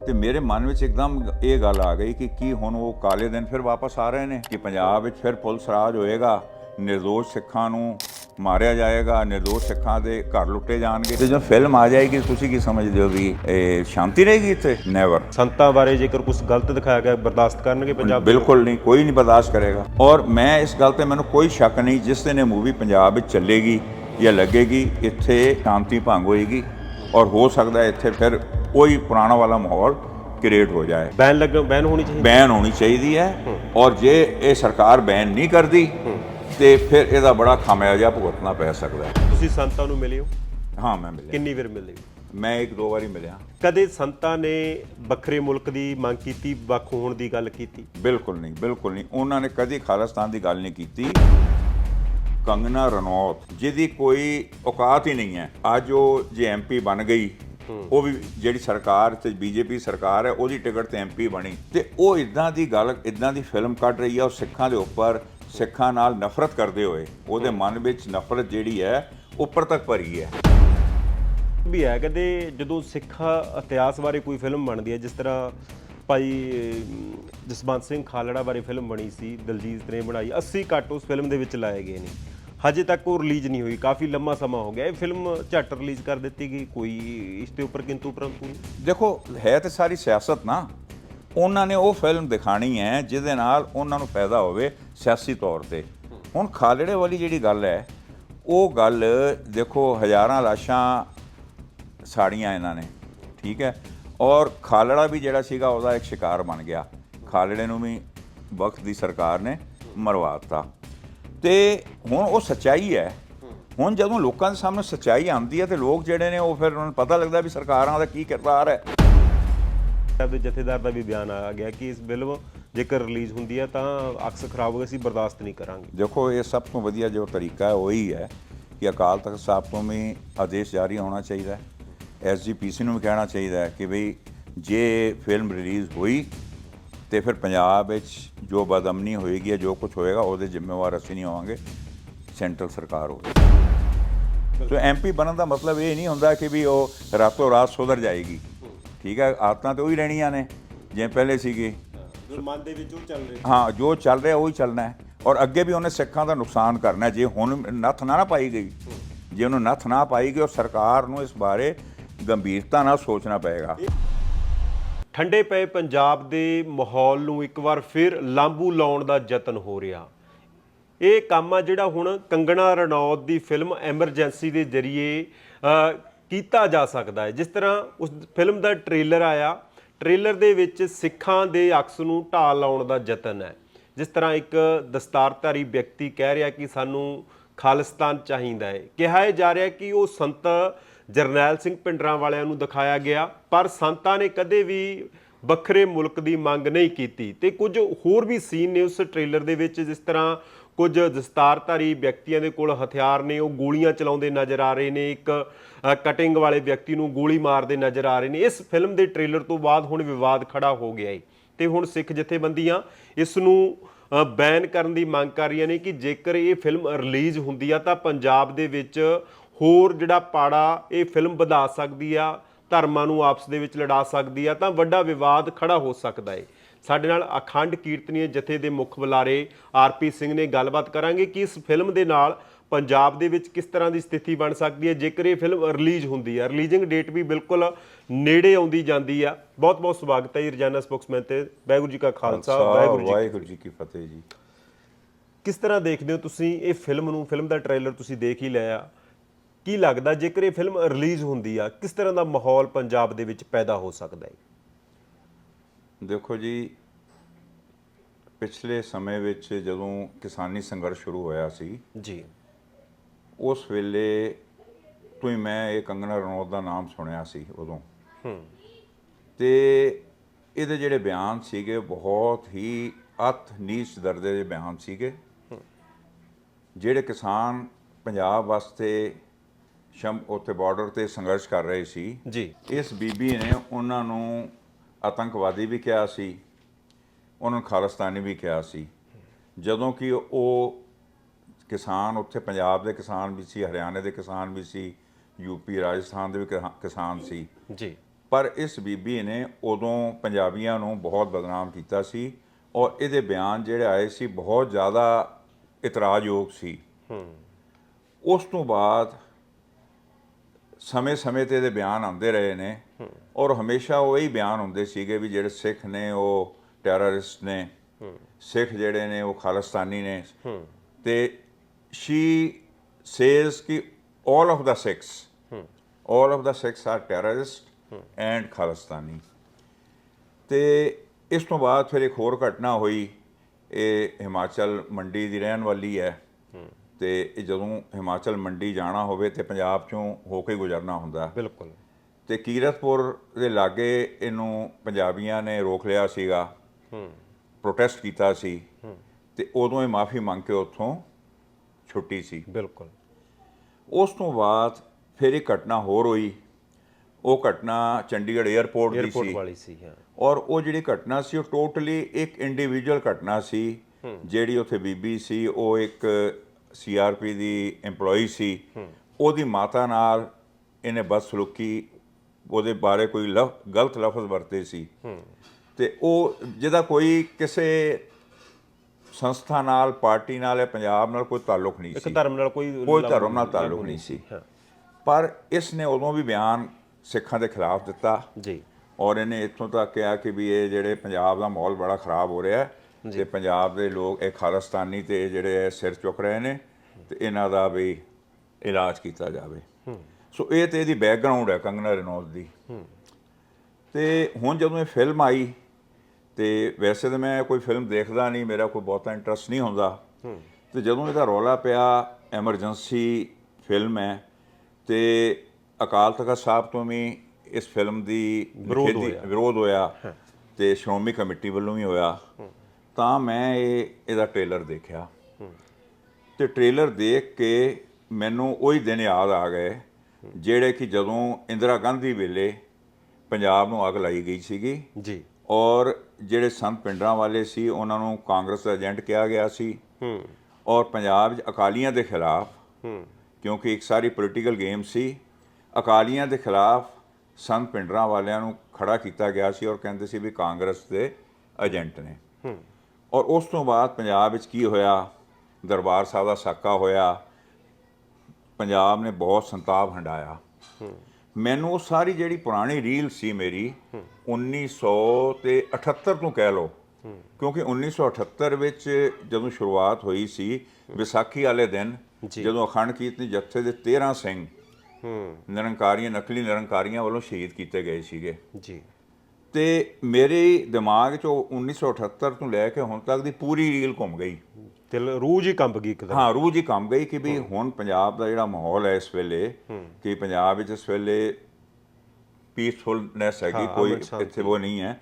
ਤੇ ਮੇਰੇ ਮਨ ਵਿੱਚ ਇੱਕਦਮ ਇਹ ਗੱਲ ਆ ਗਈ ਕਿ ਕੀ ਹੁਣ ਉਹ ਕਾਲੇ ਦਿਨ ਫਿਰ ਵਾਪਸ ਆ ਰਹੇ ਨੇ ਕਿ ਪੰਜਾਬ ਵਿੱਚ ਫਿਰ ਪੁਲਿਸ ਰਾਜ ਹੋਏਗਾ ਨਿਰਦੋਸ਼ ਸਿੱਖਾਂ ਨੂੰ ਮਾਰਿਆ ਜਾਏਗਾ ਨਿਰਦੋਸ਼ ਸਿੱਖਾਂ ਦੇ ਘਰ ਲੁੱਟੇ ਜਾਣਗੇ। ਤੇ ਜਦੋਂ ਫਿਲਮ ਆ ਜਾਏਗੀ ਤੁਸੀਂ ਕੀ ਸਮਝਦੇ ਹੋ ਵੀ ਇਹ ਸ਼ਾਂਤੀ ਰਹੇਗੀ ਇੱਥੇ? ਨੈਵਰ ਸੰਤਾਂ ਬਾਰੇ ਜੇਕਰ ਕੁਝ ਗਲਤ ਦਿਖਾਇਆ ਗਿਆ ਬਰਦਾਸ਼ਤ ਕਰਨਗੇ ਪੰਜਾਬ ਬਿਲਕੁਲ ਨਹੀਂ ਕੋਈ ਨਹੀਂ ਬਰਦਾਸ਼ਤ ਕਰੇਗਾ। ਔਰ ਮੈਂ ਇਸ ਗੱਲ ਤੇ ਮੈਨੂੰ ਕੋਈ ਸ਼ੱਕ ਨਹੀਂ ਜਿਸ ਦਿਨ ਇਹ ਮੂਵੀ ਪੰਜਾਬ ਵਿੱਚ ਚੱਲੇਗੀ ਜਾਂ ਲੱਗੇਗੀ ਇੱਥੇ ਸ਼ਾਂਤੀ ਭੰਗ ਹੋਏਗੀ। ਔਰ ਹੋ ਸਕਦਾ ਹੈ ਇੱਥੇ ਫਿਰ ਕੋਈ ਪੁਰਾਣਾ ਵਾਲਾ ਮਾਹੌਲ ਕ੍ਰੀਏਟ ਹੋ ਜਾਏ। ਬੈਨ ਲੱਗ ਬੈਨ ਹੋਣੀ ਚਾਹੀਦੀ। ਬੈਨ ਹੋਣੀ ਚਾਹੀਦੀ ਹੈ। ਔਰ ਜੇ ਇਹ ਸਰਕਾਰ ਬੈਨ ਨਹੀਂ ਕਰਦੀ ਤੇ ਫਿਰ ਇਹਦਾ ਬੜਾ ਖਾਮਿਆਜਾ ਭੁਗਤਣਾ ਪੈ ਸਕਦਾ ਹੈ। ਤੁਸੀਂ ਸੰਤਾਂ ਨੂੰ ਮਿਲੇ ਹੋ ਹਾਂ ਮੈਂ ਮਿਲਿਆ। ਕਿੰਨੀ ਵਾਰ ਮਿਲੇ? ਮੈਂ ਇੱਕ ਦੋ ਵਾਰੀ ਮਿਲਿਆ। ਕਦੇ ਸੰਤਾਂ ਨੇ ਵੱਖਰੇ ਮੁਲਕ ਦੀ ਮੰਗ ਕੀਤੀ ਵੱਖ ਹੋਣ ਦੀ ਗੱਲ ਕੀਤੀ? ਬਿਲਕੁਲ ਨਹੀਂ ਬਿਲਕੁਲ ਨਹੀਂ। ਉਹਨਾਂ ਨੇ ਕਦੀ ਖਾਲਿਸਤਾਨ ਦੀ ਗੱਲ ਨਹੀਂ ਕੀਤੀ। ਕੰਗਨਾ ਰਣੌਤ ਜਿਹਦੀ ਕੋਈ ਔਕਾਤ ਹੀ ਨਹੀਂ ਹੈ। ਅੱਜ ਉਹ ਜੇ ਐਮਪੀ ਬਣ ਗਈ ਉਹ ਵੀ ਜਿਹੜੀ ਸਰਕਾਰ ਤੇ ਬੀਜੇਪੀ ਸਰਕਾਰ ਹੈ, ਉਹਦੀ ਟਿਕਟ ਤੇ ਐਮਪੀ ਬਣੀ। ਤੇ ਉਹ ਇਦਾਂ ਦੀ ਗੱਲ ਇਦਾਂ ਦੀ ਫਿਲਮ ਕੱਢ ਰਹੀ ਹੈ, ਉਹ ਸਿੱਖਾਂ ਦੇ ਉੱਪਰ ਸਿੱਖਾਂ ਨਾਲ ਨਫ਼ਰਤ ਕਰਦੇ ਹੋਏ, ਉਹਦੇ ਮਨ ਵਿੱਚ ਨਫ਼ਰਤ ਜਿਹੜੀ ਹੈ ਉੱਪਰ ਤੱਕ ਭਰੀ ਹੈ। ਵੀ ਹੈ ਕਦੇ ਜਦੋਂ ਸਿੱਖ ਇਤਿਹਾਸ ਬਾਰੇ ਕੋਈ ਫਿਲਮ ਬਣਦੀ ਹੈ, ਜਿਸ ਤਰ੍ਹਾਂ ਭਾਈ ਜਸਵੰਤ ਸਿੰਘ ਖਾਲੜਾ ਬਾਰੇ ਫਿਲਮ ਬਣੀ ਸੀ, ਦਲਜੀਤ ਨੇ ਬਣਾਈ 80 ਕੱਟ ਉਸ ਫਿਲਮ ਦੇ ਵਿੱਚ ਲਾਏ ਗਏ ਨੇ। ਹਜੇ ਤੱਕ ਉਹ ਰਿਲੀਜ਼ ਨਹੀਂ ਹੋਈ, ਕਾਫੀ ਲੰਮਾ ਸਮਾਂ ਹੋ ਗਿਆ। ਇਹ ਫਿਲਮ ਝੱਟ ਰਿਲੀਜ਼ ਕਰ ਦਿੱਤੀ ਗਈ, ਕੋਈ ਇਸ ਦੇ ਉੱਪਰ ਕਿੰਤੂ ਪਰੰਤੂ ਨਹੀਂ। ਦੇਖੋ, ਹੈ ਤੇ ਸਾਰੀ ਸਿਆਸਤ ਨਾ, ਉਹਨਾਂ ਨੇ ਉਹ ਫਿਲਮ ਦਿਖਾਣੀ ਹੈ, ਜਿਹਦੇ ਨਾਲ ਉਹਨਾਂ ਨੂੰ ਫਾਇਦਾ ਹੋਵੇ ਸਿਆਸੀ ਤੌਰ ਤੇ। ਹੁਣ ਖਾਲੜੇ ਵਾਲੀ ਜਿਹੜੀ ਗੱਲ ਹੈ, ਉਹ ਗੱਲ ਦੇਖੋ, ਹਜ਼ਾਰਾਂ ਲਾਸ਼ਾਂ ਸਾੜੀਆਂ ਇਹਨਾਂ ਨੇ, ਠੀਕ ਹੈ? ਔਰ ਖਾਲੜਾ ਵੀ ਜਿਹੜਾ ਸੀਗਾ, ਉਹਦਾ ਇੱਕ ਸ਼ਿਕਾਰ ਬਣ ਗਿਆ। ਖਾਲੜੇ ਨੂੰ ਵੀ ਵਕਤ ਦੀ ਸਰਕਾਰ ਨੇ ਮਰਵਾ ਦਿੱਤਾ। ਤੇ ਹੁਣ ਉਹ ਸੱਚਾਈ ਹੈ। ਹੁਣ ਜਦੋਂ ਲੋਕਾਂ ਦੇ ਸਾਹਮਣੇ ਸੱਚਾਈ ਆਉਂਦੀ ਹੈ ਤੇ ਲੋਕ ਜਿਹੜੇ ਨੇ ਉਹ ਫਿਰ ਉਹਨਾਂ ਨੂੰ ਪਤਾ ਲੱਗਦਾ ਵੀ ਸਰਕਾਰਾਂ ਦਾ ਕੀ ਕਿਰਦਾਰ ਹੈ। ਸਾਹਿਬ ਦੇ ਜਥੇਦਾਰ ਦਾ ਵੀ ਬਿਆਨ ਆ ਗਿਆ ਕਿ ਇਸ ਫਿਲਮ ਜੇਕਰ ਰਿਲੀਜ਼ ਹੁੰਦੀ ਹੈ ਤਾਂ ਅਕਸ ਖਰਾਬ ਹੋ ਗਈ ਅਸੀਂ ਬਰਦਾਸ਼ਤ ਨਹੀਂ ਕਰਾਂਗੇ। ਦੇਖੋ ਇਹ ਸਭ ਤੋਂ ਵਧੀਆ ਜੋ ਤਰੀਕਾ ਹੈ ਉਹ ਹੀ ਹੈ ਕਿ ਅਕਾਲ ਤਖਤ ਸਾਹਿਬ ਤੋਂ ਵੀ ਆਦੇਸ਼ ਜਾਰੀ ਹੋਣਾ ਚਾਹੀਦਾ ਹੈ। ਐਸਜੀਪੀਸੀ ਨੂੰ ਵੀ ਕਹਿਣਾ ਚਾਹੀਦਾ ਹੈ ਕਿ ਭਈ ਜੇ ਫਿਲਮ ਰਿਲੀਜ਼ ਹੋਈ ਤੇ ਫਿਰ ਪੰਜਾਬ ਵਿੱਚ ਜੋ ਬਦਅਮਨੀ ਹੋਏਗੀ ਜਾਂ ਕੁਝ ਹੋਏਗਾ ਉਹਦੇ ਜ਼ਿੰਮੇਵਾਰ ਅਸੀਂ ਨਹੀਂ ਹੋਵਾਂਗੇ। ਸੈਂਟਰਲ ਸਰਕਾਰ ਹੋਵੇਗੀ ਸੋ ਐਮਪੀ ਬਣਨ ਦਾ ਮਤਲਬ ਇਹ ਨਹੀਂ ਹੁੰਦਾ ਕਿ ਵੀ ਉਹ ਰਾਤੋਂ ਰਾਤ ਸੁਧਰ ਜਾਏਗੀ। ਠੀਕ ਹੈ ਆਦਤਾਂ ਤੇ ਉਹੀ ਰਹਿਣੀਆਂ ਨੇ ਜਿਵੇਂ ਪਹਿਲੇ ਸੀਗੇ। ਮਨ ਦੇ ਵਿੱਚ ਉਹ ਚੱਲ ਰਿਹਾ। ਹਾਂ ਜੋ ਚੱਲ ਰਿਹਾ ਉਹੀ ਚੱਲਣਾ ਹੈ। ਔਰ ਅੱਗੇ ਵੀ ਉਹਨੇ ਸਿੱਖਾਂ ਦਾ ਨੁਕਸਾਨ ਕਰਨਾ। ਜੇ ਹੁਣ ਨੱਥ ਨਾ ਪਾਈ ਗਈ ਜੇ ਉਹਨੂੰ ਨੱਥ ਨਾ ਪਾਈ ਗਈ ਔਰ ਸਰਕਾਰ ਨੂੰ ਇਸ ਬਾਰੇ ਗੰਭੀਰਤਾ ਨਾਲ ਸੋਚਣਾ ਪਏਗਾ। ਠੰਡੇ ਪਏ ਪੰਜਾਬ ਦੇ ਮਾਹੌਲ ਨੂੰ ਇੱਕ ਵਾਰ ਫਿਰ ਲਾਂਬੂ ਲਾਉਣ ਦਾ ਯਤਨ ਹੋ ਰਿਹਾ। ਇਹ ਕੰਮ ਆ ਜਿਹੜਾ ਹੁਣ ਕੰਗਣਾ ਰਣੌਤ ਦੀ ਫਿਲਮ ਐਮਰਜੈਂਸੀ ਦੇ ਜ਼ਰੀਏ ਕੀਤਾ ਜਾ ਸਕਦਾ ਹੈ। ਜਿਸ ਤਰ੍ਹਾਂ ਉਸ ਫਿਲਮ ਦਾ ਟ੍ਰੇਲਰ ਆਇਆ, ਟ੍ਰੇਲਰ ਦੇ ਵਿੱਚ ਸਿੱਖਾਂ ਦੇ ਅਕਸ ਨੂੰ ਢਾਲ ਲਾਉਣ ਦਾ ਯਤਨ ਹੈ। ਜਿਸ ਤਰ੍ਹਾਂ ਇੱਕ ਦਸਤਾਰਧਾਰੀ ਵਿਅਕਤੀ ਕਹਿ ਰਿਹਾ ਕਿ ਸਾਨੂੰ ਖਾਲਿਸਤਾਨ ਚਾਹੀਦਾ ਹੈ। ਕਿਹਾ ਜਾ ਰਿਹਾ ਕਿ ਉਹ ਸੰਤ ਜਰਨੈਲ ਸਿੰਘ ਪਿੰਡਰਾਂ ਵਾਲਿਆਂ ਨੂੰ ਦਿਖਾਇਆ ਗਿਆ, ਪਰ ਸੰਤਾਂ ਨੇ ਕਦੇ ਵੀ ਵੱਖਰੇ ਮੁਲਕ ਦੀ ਮੰਗ ਨਹੀਂ ਕੀਤੀ। ਤੇ ਕੁਝ ਹੋਰ ਵੀ ਸੀਨ ਨੇ ਉਸ ਟ੍ਰੇਲਰ ਦੇ ਵਿੱਚ, ਜਿਸ ਤਰ੍ਹਾਂ ਕੁਝ ਦਸਤਾਰਧਾਰੀ ਵਿਅਕਤੀਆਂ ਦੇ ਕੋਲ ਹਥਿਆਰ ਨੇ, ਉਹ ਗੋਲੀਆਂ ਚਲਾਉਂਦੇ ਨਜ਼ਰ ਆ ਰਹੇ ਨੇ, ਇੱਕ ਕਟਿੰਗ ਵਾਲੇ ਵਿਅਕਤੀ ਨੂੰ ਗੋਲੀ ਮਾਰਦੇ ਨਜ਼ਰ ਆ ਰਹੇ ਨੇ। ਇਸ ਫਿਲਮ ਦੇ ਟ੍ਰੇਲਰ ਤੋਂ ਬਾਅਦ ਹੁਣ ਵਿਵਾਦ ਖੜਾ ਹੋ ਗਿਆ ਹੈ ਤੇ ਹੁਣ ਸਿੱਖ ਜਥੇਬੰਦੀਆਂ ਇਸ ਨੂੰ ਬੈਨ ਕਰਨ ਦੀ ਮੰਗ ਕਰ ਰਹੀਆਂ ਨੇ ਕਿ ਜੇਕਰ ਇਹ ਫਿਲਮ ਰਿਲੀਜ਼ ਹੁੰਦੀ ਆ, ਤਾਂ ਪੰਜਾਬ ਦੇ ਵਿੱਚ ਹੋਰ ਜਿਹੜਾ ਪਾੜਾ ਇਹ ਫਿਲਮ ਵਧਾ ਸਕਦੀ ਆ ਧਰਮਾਂ ਨੂੰ ਆਪਸ ਦੇ ਵਿੱਚ ਲੜਾ ਸਕਦੀ ਆ ਤਾਂ ਵੱਡਾ ਵਿਵਾਦ ਖੜਾ ਹੋ ਸਕਦਾ ਹੈ ਸਾਡੇ ਨਾਲ ਅਖੰਡ ਕੀਰਤਨੀਏ ਜਥੇ ਦੇ ਮੁੱਖ ਬੁਲਾਰੇ ਆਰਪੀ ਸਿੰਘ ਨੇ ਗੱਲਬਾਤ ਕਰਾਂਗੇ ਕਿ ਇਸ ਫਿਲਮ ਦੇ ਨਾਲ ਪੰਜਾਬ ਦੇ ਵਿੱਚ ਕਿਸ ਤਰ੍ਹਾਂ ਦੀ ਸਥਿਤੀ ਬਣ ਸਕਦੀ ਹੈ ਜੇਕਰ ਇਹ ਫਿਲਮ ਰਿਲੀਜ਼ ਹੁੰਦੀ ਹੈ ਰਿਲੀਜ਼ਿੰਗ ਡੇਟ ਵੀ ਬਿਲਕੁਲ ਨੇੜੇ ਆਉਂਦੀ ਜਾਂਦੀ ਆ। ਬਹੁਤ ਬਹੁਤ ਸਵਾਗਤ ਹੈ ਰਜਾਨਾ ਸਪੋਕਸਮੈਨ ਤੇ। ਵਾਹਿਗੁਰੂ ਜੀ ਕਾ ਖਾਲਸਾ ਵਾਹਿਗੁਰੂ ਜੀ ਵਾਹਿਗੁਰੂ ਜੀ ਕੀ ਫਤਿਹ ਜੀ। ਕਿਸ ਤਰ੍ਹਾਂ ਦੇਖਦੇ ਹੋ ਤੁਸੀਂ ਇਹ ਫਿਲਮ ਨੂੰ? ਫਿਲਮ ਦਾ ਟ੍ਰੇਲਰ ਤੁਸੀਂ ਦੇਖ ਹੀ ਲਿਆ ਕੀ ਲੱਗਦਾ ਜੇਕਰ ਇਹ ਫਿਲਮ ਰਿਲੀਜ਼ ਹੁੰਦੀ ਆ ਕਿਸ ਤਰ੍ਹਾਂ ਦਾ ਮਾਹੌਲ ਪੰਜਾਬ ਦੇ ਵਿੱਚ ਪੈਦਾ ਹੋ ਸਕਦਾ ਹੈ? ਦੇਖੋ ਜੀ ਪਿਛਲੇ ਸਮੇਂ ਵਿੱਚ ਜਦੋਂ ਕਿਸਾਨੀ ਸੰਘਰਸ਼ ਸ਼ੁਰੂ ਹੋਇਆ ਸੀ ਜੀ। ਉਸ ਵੇਲੇ ਤੋਂ ਹੀ ਮੈਂ ਇਹ ਕੰਗਨਾ ਰਣੌਤ ਦਾ ਨਾਮ ਸੁਣਿਆ ਸੀ ਉਦੋਂ। ਹੂੰ। ਤੇ ਇਹਦੇ ਜਿਹੜੇ ਬਿਆਨ ਸੀਗੇ ਬਹੁਤ ਹੀ ਅਤ ਨੀਚ ਦਰਜੇ ਦੇ ਬਿਆਨ ਸੀਗੇ। ਜਿਹੜੇ ਕਿਸਾਨ ਪੰਜਾਬ ਵਾਸਤੇ ਸ਼ਮ ਉੱਥੇ ਬਾਰਡਰ ਤੇ ਸੰਘਰਸ਼ ਕਰ ਰਹੇ ਸੀ। ਜੀ। ਇਸ ਬੀਬੀ ਨੇ ਉਹਨਾਂ ਨੂੰ ਆਤੰਕਵਾਦੀ ਵੀ ਕਿਹਾ ਸੀ ਉਹਨਾਂ ਨੂੰ ਖਾਲਿਸਤਾਨੀ ਵੀ ਕਿਹਾ ਸੀ। ਜਦੋਂ ਕਿ ਉਹ ਕਿਸਾਨ ਉੱਥੇ ਪੰਜਾਬ ਦੇ ਕਿਸਾਨ ਵੀ ਸੀ ਹਰਿਆਣੇ ਦੇ ਕਿਸਾਨ ਵੀ ਸੀ ਯੂਪੀ ਰਾਜਸਥਾਨ ਦੇ ਵੀ ਕਿਸਾਨ ਸੀ। ਜੀ। ਪਰ ਇਸ ਬੀਬੀ ਨੇ ਉਦੋਂ ਪੰਜਾਬੀਆਂ ਨੂੰ ਬਹੁਤ ਬਦਨਾਮ ਕੀਤਾ ਸੀ ਔਰ ਇਹਦੇ ਬਿਆਨ ਜਿਹੜੇ ਆਏ ਸੀ ਬਹੁਤ ਜ਼ਿਆਦਾ ਇਤਰਾਜ਼ਯੋਗ ਸੀ। ਉਸ ਤੋਂ ਬਾਅਦ ਸਮੇਂ-ਸਮੇਂ ਤੇ ਇਹਦੇ ਬਿਆਨ ਆਉਂਦੇ ਰਹੇ ਨੇ ਔਰ ਹਮੇਸ਼ਾ ਉਹ ਇਹੀ ਬਿਆਨ ਹੁੰਦੇ ਸੀਗੇ ਵੀ ਜਿਹੜੇ ਸਿੱਖ ਨੇ, ਉਹ ਟੈਰਰਿਸਟ ਨੇ, ਸਿੱਖ ਜਿਹੜੇ ਨੇ, ਉਹ ਖਾਲਿਸਤਾਨੀ ਨੇ। ਤੇ ਸ਼ੀ ਸੇਜ਼ ਕਿ all of the six all of the six are terrorist and Khalistani ਤੇ ਇਸ ਤੋਂ ਬਾਅਦ ਫਿਰ ਇੱਕ ਹੋਰ ਘਟਨਾ ਹੋਈ, ਇਹ ਹਿਮਾਚਲ ਮੰਡੀ ਦੀ ਰਹਿਣ ਵਾਲੀ ਹੈ। ਤੇ ਜਦੋਂ ਹਿਮਾਚਲ ਮੰਡੀ ਜਾਣਾ ਹੋਵੇ ਤੇ ਪੰਜਾਬ ਚੋਂ ਹੋ ਕੇ ਗੁਜ਼ਰਨਾ ਹੁੰਦਾ। ਬਿਲਕੁਲ। ਤੇ ਕੀਰਤਪੁਰ ਦੇ ਲਾਗੇ ਇਹਨੂੰ ਪੰਜਾਬੀਆਂ ਨੇ ਰੋਕ ਲਿਆ ਸੀਗਾ। ਹੂੰ। ਪ੍ਰੋਟੈਸਟ ਕੀਤਾ ਸੀ। ਤੇ ਉਦੋਂ ਇਹ ਮਾਫੀ ਮੰਗ ਕੇ ਉੱਥੋਂ ਛੁੱਟੀ ਸੀ। ਬਿਲਕੁਲ। ਉਸ ਤੋਂ ਬਾਅਦ ਫਿਰ ਇੱਕ ਘਟਨਾ ਹੋਰ ਹੋਈ। ਉਹ ਘਟਨਾ ਚੰਡੀਗੜ੍ਹ 에ਅਰਪੋਰਟ ਦੀ ਸੀ। ਵਾਲੀ ਸੀ ਹਾਂ। ਔਰ ਉਹ ਜਿਹੜੀ ਘਟਨਾ ਸੀ ਉਹ ਟੋਟਲੀ ਇੱਕ ਇੰਡੀਵਿਜੂਅਲ ਘਟਨਾ ਸੀ। ਜਿਹੜੀ ਉੱਥੇ ਬੀਬੀ ਸੀ ਉਹ ਇੱਕ ਸੀਆਰਪੀ ਦੀ EMPLOYE ਸੀ ਉਹਦੀ ਮਾਤਾ ਨਾਲ ਇਹਨੇ ਬਦਸਲੂਕੀ ਉਹਦੇ ਬਾਰੇ ਕੋਈ ਲਫ ਗਲਤ ਲਫ਼ਜ਼ ਵਰਤੇ ਸੀ। ਤੇ ਉਹ ਜਿਹਦਾ ਕੋਈ ਕਿਸੇ ਸੰਸਥਾ ਨਾਲ ਪਾਰਟੀ ਨਾਲ ਜਾਂ ਪੰਜਾਬ ਨਾਲ ਕੋਈ ਤਾਲੁਕ ਨਹੀਂ ਇੱਕ ਸੀ। ਧਰਮ ਨਾਲ ਕੋਈ ਕੋਈ ਧਰਮ ਨਾਲ ਤਾਲੁਕ ਨਹੀਂ ਸੀ। ਪਰ ਇਸ ਨੇ ਉਦੋਂ ਵੀ ਬਿਆਨ ਸਿੱਖਾਂ ਦੇ ਖਿਲਾਫ ਦਿੱਤਾ ਜੀ। ਔਰ ਇਹਨੇ ਇੱਥੋਂ ਤੱਕ ਕਿਹਾ ਕਿ ਵੀ ਇਹ ਜਿਹੜੇ ਪੰਜਾਬ ਦਾ ਮਾਹੌਲ ਬੜਾ ਖਰਾਬ ਹੋ ਰਿਹਾ ਹੈ ਤੇ ਪੰਜਾਬ ਦੇ ਲੋਕ ਇਹ ਖਾਲਿਸਤਾਨੀ ਤੇ ਜਿਹੜੇ ਸਿਰ ਚੁੱਕ ਰਹੇ ਨੇ ਤੇ ਇਹਨਾਂ ਦਾ ਵੀ ਇਲਾਜ ਕੀਤਾ ਜਾਵੇ। ਸੋ ਇਹ ਤੇ ਇਹਦੀ ਬੈਕਗ੍ਰਾਉਂਡ ਹੈ ਕੰਗਨਾ ਰਣੌਤ ਦੀ। ਤੇ ਹੁਣ ਜਦੋਂ ਇਹ ਫਿਲਮ ਆਈ ਤੇ ਵੈਸੇ ਤਾਂ ਮੈਂ ਕੋਈ ਫਿਲਮ ਦੇਖਦਾ ਨਹੀਂ ਮੇਰਾ ਕੋਈ ਬਹੁਤਾ ਇੰਟਰਸਟ ਨਹੀਂ ਹੁੰਦਾ। ਤੇ ਜਦੋਂ ਇਹਦਾ ਰੌਲਾ ਪਿਆ ਐਮਰਜੈਂਸੀ ਫਿਲਮ ਹੈ ਤੇ ਅਕਾਲ ਤਖਤ ਸਾਹਿਬ ਤੋਂ ਵੀ ਇਸ ਫਿਲਮ ਦੀ ਵਿਰੋਧ ਨਿਖੇਧੀ- ਹੋਇਆ। ਵਿਰੋਧ ਹੋਇਆ ਤੇ ਸ਼੍ਰੋਮਣੀ ਕਮੇਟੀ ਵੱਲੋਂ ਵੀ ਹੋਇਆ। ਤਾਂ ਮੈਂ ਇਹ ਇਹਦਾ ਟ੍ਰੇਲਰ ਦੇਖਿਆ। ਤੇ ਟ੍ਰੇਲਰ ਦੇਖ ਕੇ ਮੈਨੂੰ ਉਹੀ ਦਿਨ ਯਾਦ ਆ ਗਏ ਜਿਹੜੇ ਕਿ ਜਦੋਂ ਇੰਦਰਾ ਗਾਂਧੀ ਵੇਲੇ ਪੰਜਾਬ ਨੂੰ ਅੱਗ ਲਾਈ ਗਈ ਸੀਗੀ। ਜੀ। ਔਰ ਜਿਹੜੇ ਸੰਤ ਪਿੰਡਰਾਂ ਵਾਲੇ ਸੀ ਉਹਨਾਂ ਨੂੰ ਕਾਂਗਰਸ ਦਾ ਏਜੰਟ ਕਿਹਾ ਗਿਆ ਸੀ। ਹੂੰ। ਔਰ ਪੰਜਾਬ 'ਚ ਅਕਾਲੀਆਂ ਦੇ ਖਿਲਾਫ ਹੂੰ। ਕਿਉਂਕਿ ਇੱਕ ਸਾਰੀ ਪੋਲੀਟੀਕਲ ਗੇਮ ਸੀ ਅਕਾਲੀਆਂ ਦੇ ਖਿਲਾਫ ਸੰਤ ਪਿੰਡਰਾਂ ਵਾਲਿਆਂ ਨੂੰ ਖੜਾ ਕੀਤਾ ਗਿਆ ਸੀ ਔਰ ਕਹਿੰਦੇ ਸੀ ਵੀ ਕਾਂਗਰਸ ਦੇ ਏਜੰਟ ਨੇ। ਹੂੰ। ਔਰ ਉਸ ਤੋਂ ਬਾਅਦ ਪੰਜਾਬ ਵਿੱਚ ਕੀ ਹੋਇਆ? ਦਰਬਾਰ ਸਾਹਿਬ ਦਾ ਸਾਕਾ ਹੋਇਆ। ਪੰਜਾਬ ਨੇ ਬਹੁਤ ਸੰਤਾਪ ਹੰਡਾਇਆ। ਮੈਨੂੰ ਉਹ ਸਾਰੀ ਜਿਹੜੀ ਪੁਰਾਣੀ ਰੀਲ ਸੀ ਮੇਰੀ 1900 ਤੇ 78 ਤੋਂ ਕਹਿ ਲਓ ਕਿਉਂਕਿ 1978 ਵਿੱਚ ਜਦੋਂ ਸ਼ੁਰੂਆਤ ਹੋਈ ਸੀ ਵਿਸਾਖੀ ਵਾਲੇ ਦਿਨ। ਜਦੋਂ ਅਖੰਡ ਕੀਰਤਨੀ ਜੱਥੇ ਦੇ 13 ਸਿੰਘ ਹੂੰ। ਨਿਰੰਕਾਰੀਆਂ ਨਕਲੀ ਨਿਰੰਕਾਰੀਆਂ ਵੱਲੋਂ ਸ਼ਹੀਦ ਕੀਤੇ ਗਏ ਸੀਗੇ। ਜੀ। ਤੇ ਮੇਰੇ ਦਿਮਾਗ 'ਚ ਉਹ 1978 ਤੋਂ ਲੈ ਕੇ ਹੁਣ ਤੱਕ ਦੀ ਪੂਰੀ ਰੀਲ ਘੁੰਮ ਗਈ। ਦਿਲ ਰੂਹ ਜੀ ਕੰਬ ਗਈ ਇੱਕਦਮ ਹਾਂ ਰੂਹ ਜੀ ਕੰਮ ਗਈ ਕਿ ਵੀ ਹੁਣ ਪੰਜਾਬ ਦਾ ਜਿਹੜਾ ਮਾਹੌਲ ਹੈ ਇਸ ਵੇਲੇ ਕਿ ਪੰਜਾਬ ਵਿੱਚ ਇਸ ਵੇਲੇ ਪੀਸਫੁਲਨੈਸ ਹੈਗੀ ਕੋਈ। ਇੱਥੇ ਉਹ ਨਹੀਂ ਹੈ।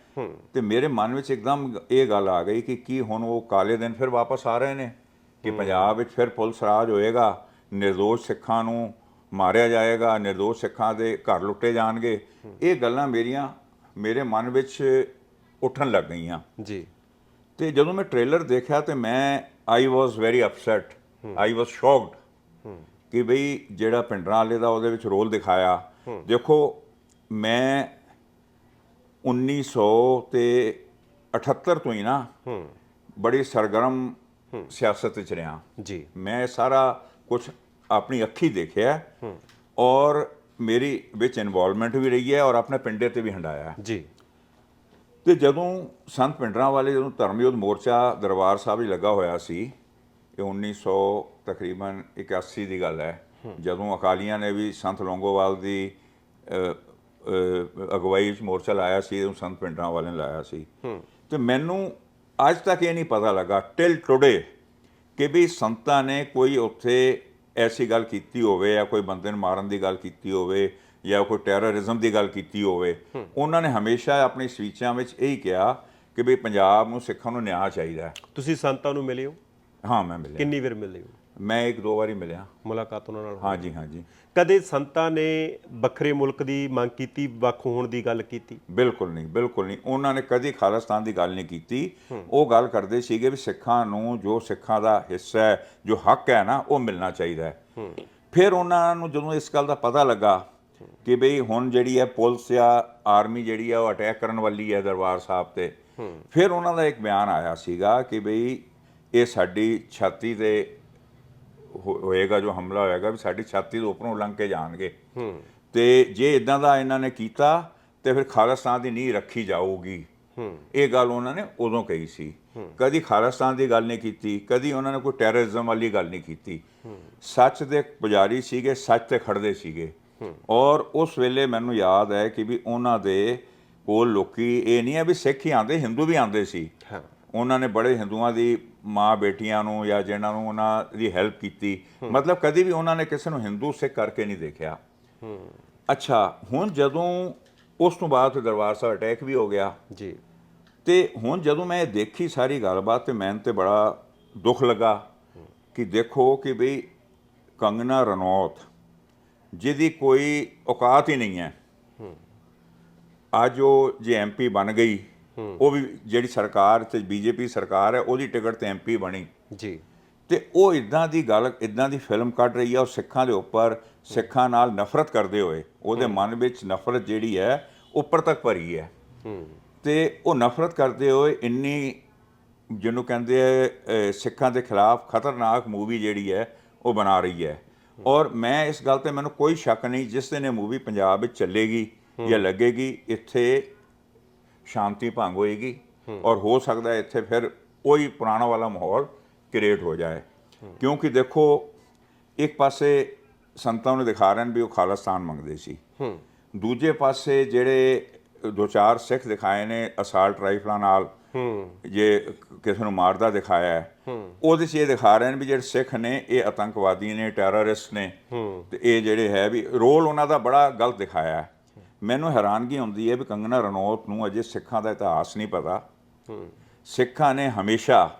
ਤੇ ਮੇਰੇ ਮਨ ਵਿੱਚ ਇੱਕਦਮ ਇਹ ਗੱਲ ਆ ਗਈ ਕਿ ਕੀ ਹੁਣ ਉਹ ਕਾਲੇ ਦਿਨ ਫਿਰ ਵਾਪਸ ਆ ਰਹੇ ਨੇ ਕਿ ਪੰਜਾਬ ਵਿੱਚ ਫਿਰ ਪੁਲਿਸ ਰਾਜ ਹੋਏਗਾ ਨਿਰਦੋਸ਼ ਸਿੱਖਾਂ ਨੂੰ ਮਾਰਿਆ ਜਾਏਗਾ ਨਿਰਦੋਸ਼ ਸਿੱਖਾਂ ਦੇ ਘਰ ਲੁੱਟੇ ਜਾਣਗੇ। ਇਹ ਗੱਲਾਂ ਮੇਰੀਆਂ ਮੇਰੇ ਮਨ ਵਿੱਚ ਉੱਠਣ ਲੱਗ ਗਈਆਂ। ਜੀ। ਤੇ ਜਦੋਂ ਮੈਂ ਟ੍ਰੇਲਰ ਦੇਖਿਆ ਤੇ ਮੈਂ I was very upset I was shocked ਕਿ ਬਈ ਜਿਹੜਾ ਪਿੰਡਰਾਂ ਵਾਲੇ ਦਾ ਉਹਦੇ ਵਿੱਚ ਰੋਲ ਦਿਖਾਇਆ। ਦੇਖੋ ਮੈਂ 1900 ਤੇ 78 ਤੋਂ ਹੀ ਨਾ ਬੜੀ ਸਰਗਰਮ ਸਿਆਸਤ ਵਿੱਚ ਰਿਹਾ। ਜੀ। ਮੈਂ ਸਾਰਾ ਕੁਝ ਆਪਣੀ ਅੱਖੀ ਦੇਖਿਆ। ਔਰ ਮੇਰੀ ਵਿੱਚ ਇਨਵੋਲਵਮੈਂਟ ਵੀ ਰਹੀ ਹੈ ਔਰ ਆਪਣੇ ਪਿੰਡੇ ਤੇ ਵੀ ਹੰਡਾਇਆ ਜੀ। ਤੇ ਜਦੋਂ ਸੰਤ ਪਿੰਡਰਾਂ ਵਾਲੇ ਜਦੋਂ ਧਰਮਯੁੱਧ ਮੋਰਚਾ ਦਰਬਾਰ ਸਾਹਿਬ 'ਚ ਲੱਗਾ ਹੋਇਆ ਸੀ ਇਹ 1900 ਤਕਰੀਬਨ 81 ਦੀ ਗੱਲ ਹੈ। ਜਦੋਂ ਅਕਾਲੀਆਂ ਨੇ ਵੀ ਸੰਤ ਲੌਂਗੋਵਾਲ ਦੀ ਅਗਵਾਈ 'ਚ ਮੋਰਚਾ ਲਾਇਆ ਸੀ ਉਹ ਸੰਤ ਪਿੰਡਰਾਂ ਵਾਲਿਆਂ ਨੇ ਲਾਇਆ ਸੀ। ਤੇ ਮੈਨੂੰ ਅੱਜ ਤੱਕ ਇਹ ਨਹੀਂ ਪਤਾ ਲੱਗਾ ਟਿਲ ਟੁਡੇ ਕਿ ਵੀ ਸੰਤਾਂ ਨੇ ਕੋਈ ਉੱਥੇ ਐਸੀ ਗੱਲ ਕੀਤੀ ਹੋਵੇ ਜਾਂ ਕੋਈ ਬੰਦੇ ਨੂੰ ਮਾਰਨ ਦੀ ਗੱਲ ਕੀਤੀ ਹੋਵੇ ਜਾਂ ਕੋਈ ਟੈਰਰਿਜ਼ਮ ਦੀ ਗੱਲ ਕੀਤੀ ਹੋਵੇ ਉਹਨਾਂ ਨੇ ਹਮੇਸ਼ਾ ਆਪਣੀ ਸਪੀਚਾਂ ਵਿੱਚ ਇਹੀ ਕਿਹਾ ਕਿ ਵੀ ਪੰਜਾਬ ਨੂੰ ਸਿੱਖਾਂ ਨੂੰ ਨਿਆਂ ਚਾਹੀਦਾ ਹੈ। ਤੁਸੀਂ ਸੰਤਾਂ ਨੂੰ ਮਿਲੇ ਹੋ? ਹਾਂ ਮੈਂ ਮਿਲਿਆ। ਕਿੰਨੀ ਵਾਰ ਮਿਲੇ ਹੋ? ਮੈਂ ਇੱਕ ਦੋ ਵਾਰੀ ਮਿਲਿਆ। ਮੁਲਾਕਾਤ ਉਹਨਾਂ ਨਾਲ? ਹਾਂਜੀ ਹਾਂਜੀ। ਕਦੇ ਸੰਤਾਂ ਨੇ ਵੱਖਰੇ ਮੁਲਕ ਦੀ ਮੰਗ ਕੀਤੀ, ਵੱਖ ਹੋਣ ਦੀ ਗੱਲ ਕੀਤੀ? ਬਿਲਕੁਲ ਨਹੀਂ ਬਿਲਕੁਲ ਨਹੀਂ। ਉਹਨਾਂ ਨੇ ਕਦੀ ਖਾਲਿਸਤਾਨ ਦੀ ਗੱਲ ਨਹੀਂ ਕੀਤੀ। ਉਹ ਗੱਲ ਕਰਦੇ ਸੀਗੇ ਵੀ ਸਿੱਖਾਂ ਨੂੰ ਜੋ ਸਿੱਖਾਂ ਦਾ ਹਿੱਸਾ ਹੈ, ਜੋ ਹੱਕ ਹੈ ਨਾ, ਉਹ ਮਿਲਣਾ ਚਾਹੀਦਾ ਹੈ। ਫਿਰ ਉਹਨਾਂ ਨੂੰ ਜਦੋਂ ਇਸ ਗੱਲ ਦਾ ਪਤਾ ਲੱਗਾ ਕਿ ਬਈ ਹੁਣ ਜਿਹੜੀ ਹੈ ਪੁਲਿਸ ਜਾਂ ਆਰਮੀ ਜਿਹੜੀ ਆ ਉਹ ਅਟੈਕ ਕਰਨ ਵਾਲੀ ਹੈ ਦਰਬਾਰ ਸਾਹਿਬ ਤੇ, ਫਿਰ ਉਹਨਾਂ ਦਾ ਇੱਕ ਬਿਆਨ ਆਇਆ ਸੀਗਾ ਕਿ ਬਈ ਇਹ ਸਾਡੀ ਛਾਤੀ ਦੇ ਹੋਏਗਾ ਜੋ ਹਮਲਾ ਹੋਏਗਾ ਵੀ ਸਾਡੀ ਛਾਤੀ ਦੇ ਉੱਪਰੋਂ ਲੰਘ ਕੇ ਜਾਣਗੇ। ਤੇ ਜੇ ਇਦਾਂ ਦਾ ਇਹਨਾਂ ਨੇ ਕੀਤਾ ਤੇ ਫਿਰ ਖਾਲਿਸਤਾਨ ਦੀ ਨੀਂਹ ਰੱਖੀ ਜਾਊਗੀ। ਇਹ ਗੱਲ ਉਹਨਾਂ ਨੇ ਉਦੋਂ ਕਹੀ ਸੀ। ਕਦੀ ਖਾਲਿਸਤਾਨ ਦੀ ਗੱਲ ਨਹੀਂ ਕੀਤੀ ਕਦੀ ਉਹਨਾਂ ਨੇ ਕੋਈ ਟੈਰਰਿਜ਼ਮ ਵਾਲੀ ਗੱਲ ਨਹੀਂ ਕੀਤੀ। ਸੱਚ ਦੇ ਪੁਜਾਰੀ ਸੀਗੇ ਸੱਚ ਤੇ ਖੜਦੇ ਸੀਗੇ। ਔਰ ਉਸ ਵੇਲੇ ਮੈਨੂੰ ਯਾਦ ਹੈ ਕਿ ਵੀ ਉਹਨਾਂ ਦੇ ਕੋਲ ਲੋਕੀ ਇਹ ਨਹੀਂ ਹੈ ਵੀ ਸਿੱਖ ਹੀ ਆਂਦੇ ਹਿੰਦੂ ਵੀ ਆਂਦੇ ਸੀ। ਉਹਨਾਂ ਨੇ ਬੜੇ ਹਿੰਦੂਆਂ ਦੀ ਮਾਂ ਬੇਟੀਆਂ ਨੂੰ ਜਾਂ ਜਿਹਨਾਂ ਨੂੰ ਉਹਨਾਂ ਦੀ ਹੈਲਪ ਕੀਤੀ ਮਤਲਬ ਕਦੀ ਵੀ ਉਹਨਾਂ ਨੇ ਕਿਸੇ ਨੂੰ ਹਿੰਦੂ ਸਿੱਖ ਕਰਕੇ ਨਹੀਂ ਦੇਖਿਆ। ਅੱਛਾ ਹੁਣ ਜਦੋਂ ਉਸ ਤੋਂ ਬਾਅਦ ਦਰਬਾਰ ਸਾਹਿਬ ਅਟੈਕ ਵੀ ਹੋ ਗਿਆ। ਜੀ। ਤੇ ਹੁਣ ਜਦੋਂ ਮੈਂ ਇਹ ਦੇਖੀ ਸਾਰੀ ਗੱਲਬਾਤ ਤੇ ਮੈਨੂੰ ਤੇ ਬੜਾ ਦੁੱਖ ਲੱਗਾ ਕਿ ਦੇਖੋ ਕਿ ਬਈ ਕੰਗਨਾ ਰਣੌਤ ਜਿਹਦੀ ਕੋਈ ਔਕਾਤ ਹੀ ਨਹੀਂ ਹੈ। ਅੱਜ ਉਹ ਜੇ ਐਮਪੀ ਬਣ ਗਈ ਉਹ ਵੀ ਜਿਹੜੀ ਸਰਕਾਰ ਤੇ ਬੀਜੇਪੀ ਸਰਕਾਰ ਹੈ ਉਹਦੀ ਟਿਕਟ ਤੇ ਐਮਪੀ ਬਣੀ। ਜੀ। ਤੇ ਉਹ ਇਦਾਂ ਦੀ ਗੱਲ ਇਦਾਂ ਦੀ ਫਿਲਮ ਕੱਢ ਰਹੀ ਹੈ ਉਹ ਸਿੱਖਾਂ ਦੇ ਉੱਪਰ ਸਿੱਖਾਂ ਨਾਲ ਨਫ਼ਰਤ ਕਰਦੇ ਹੋਏ ਉਹਦੇ ਮਨ ਵਿੱਚ ਨਫ਼ਰਤ ਜਿਹੜੀ ਹੈ ਉੱਪਰ ਤੱਕ ਭਰੀ ਹੈ। ਤੇ ਉਹ ਨਫ਼ਰਤ ਕਰਦੇ ਹੋਏ ਇੰਨੀ ਜਿਹਨੂੰ ਕਹਿੰਦੇ ਆ ਸਿੱਖਾਂ ਦੇ ਖਿਲਾਫ ਖਤਰਨਾਕ ਮੂਵੀ ਜਿਹੜੀ ਹੈ ਉਹ ਬਣਾ ਰਹੀ ਹੈ। ਔਰ ਮੈਂ ਇਸ ਗੱਲ ਤੇ ਮੈਨੂੰ ਕੋਈ ਸ਼ੱਕ ਨਹੀਂ ਜਿਸ ਦਿਨ ਇਹ ਮੂਵੀ ਪੰਜਾਬ ਵਿੱਚ ਚੱਲੇਗੀ ਜਾਂ ਲੱਗੇਗੀ ਇੱਥੇ ਸ਼ਾਂਤੀ ਭੰਗ ਹੋਏਗੀ ਔਰ ਹੋ ਸਕਦਾ ਹੈ ਇੱਥੇ ਫਿਰ ਉਹੀ ਪੁਰਾਣਾ ਵਾਲਾ ਮਾਹੌਲ ਕ੍ਰੀਏਟ ਹੋ ਜਾਏ। ਕਿਉਂਕਿ ਦੇਖੋ ਇੱਕ ਪਾਸੇ ਸੰਤਾਂ ਨੂੰ ਦਿਖਾ ਰਹੇ ਨੇ ਵੀ ਉਹ ਖਾਲਿਸਤਾਨ ਮੰਗਦੇ ਸੀ। ਦੂਜੇ ਪਾਸੇ ਜਿਹੜੇ ਦੋ ਚਾਰ ਸਿੱਖ ਦਿਖਾਏ ਨੇ ਅਸਾਲਟ ਰਾਈਫਲਾਂ ਨਾਲ ਜੇ ਕਿਸੇ ਨੂੰ ਮਾਰਦਾ ਦਿਖਾਇਆ ਹੈ। ਉਹਦੇ 'ਚ ਇਹ ਦਿਖਾ ਰਹੇ ਨੇ ਵੀ ਜਿਹੜੇ ਸਿੱਖ ਨੇ ਇਹ ਆਤੰਕਵਾਦੀ ਨੇ ਟੈਰਰਿਸਟ ਨੇ। ਤੇ ਇਹ ਜਿਹੜੇ ਹੈ ਵੀ ਰੋਲ ਉਹਨਾਂ ਦਾ ਬੜਾ ਗਲਤ ਦਿਖਾਇਆ ਹੈ। ਮੈਨੂੰ ਹੈਰਾਨਗੀ ਹੁੰਦੀ ਹੈ ਵੀ ਕੰਗਨਾ ਰਣੌਤ ਨੂੰ ਅਜੇ ਸਿੱਖਾਂ ਦਾ ਇਤਿਹਾਸ ਨਹੀਂ ਪਤਾ। ਸਿੱਖਾਂ ਨੇ ਹਮੇਸ਼ਾ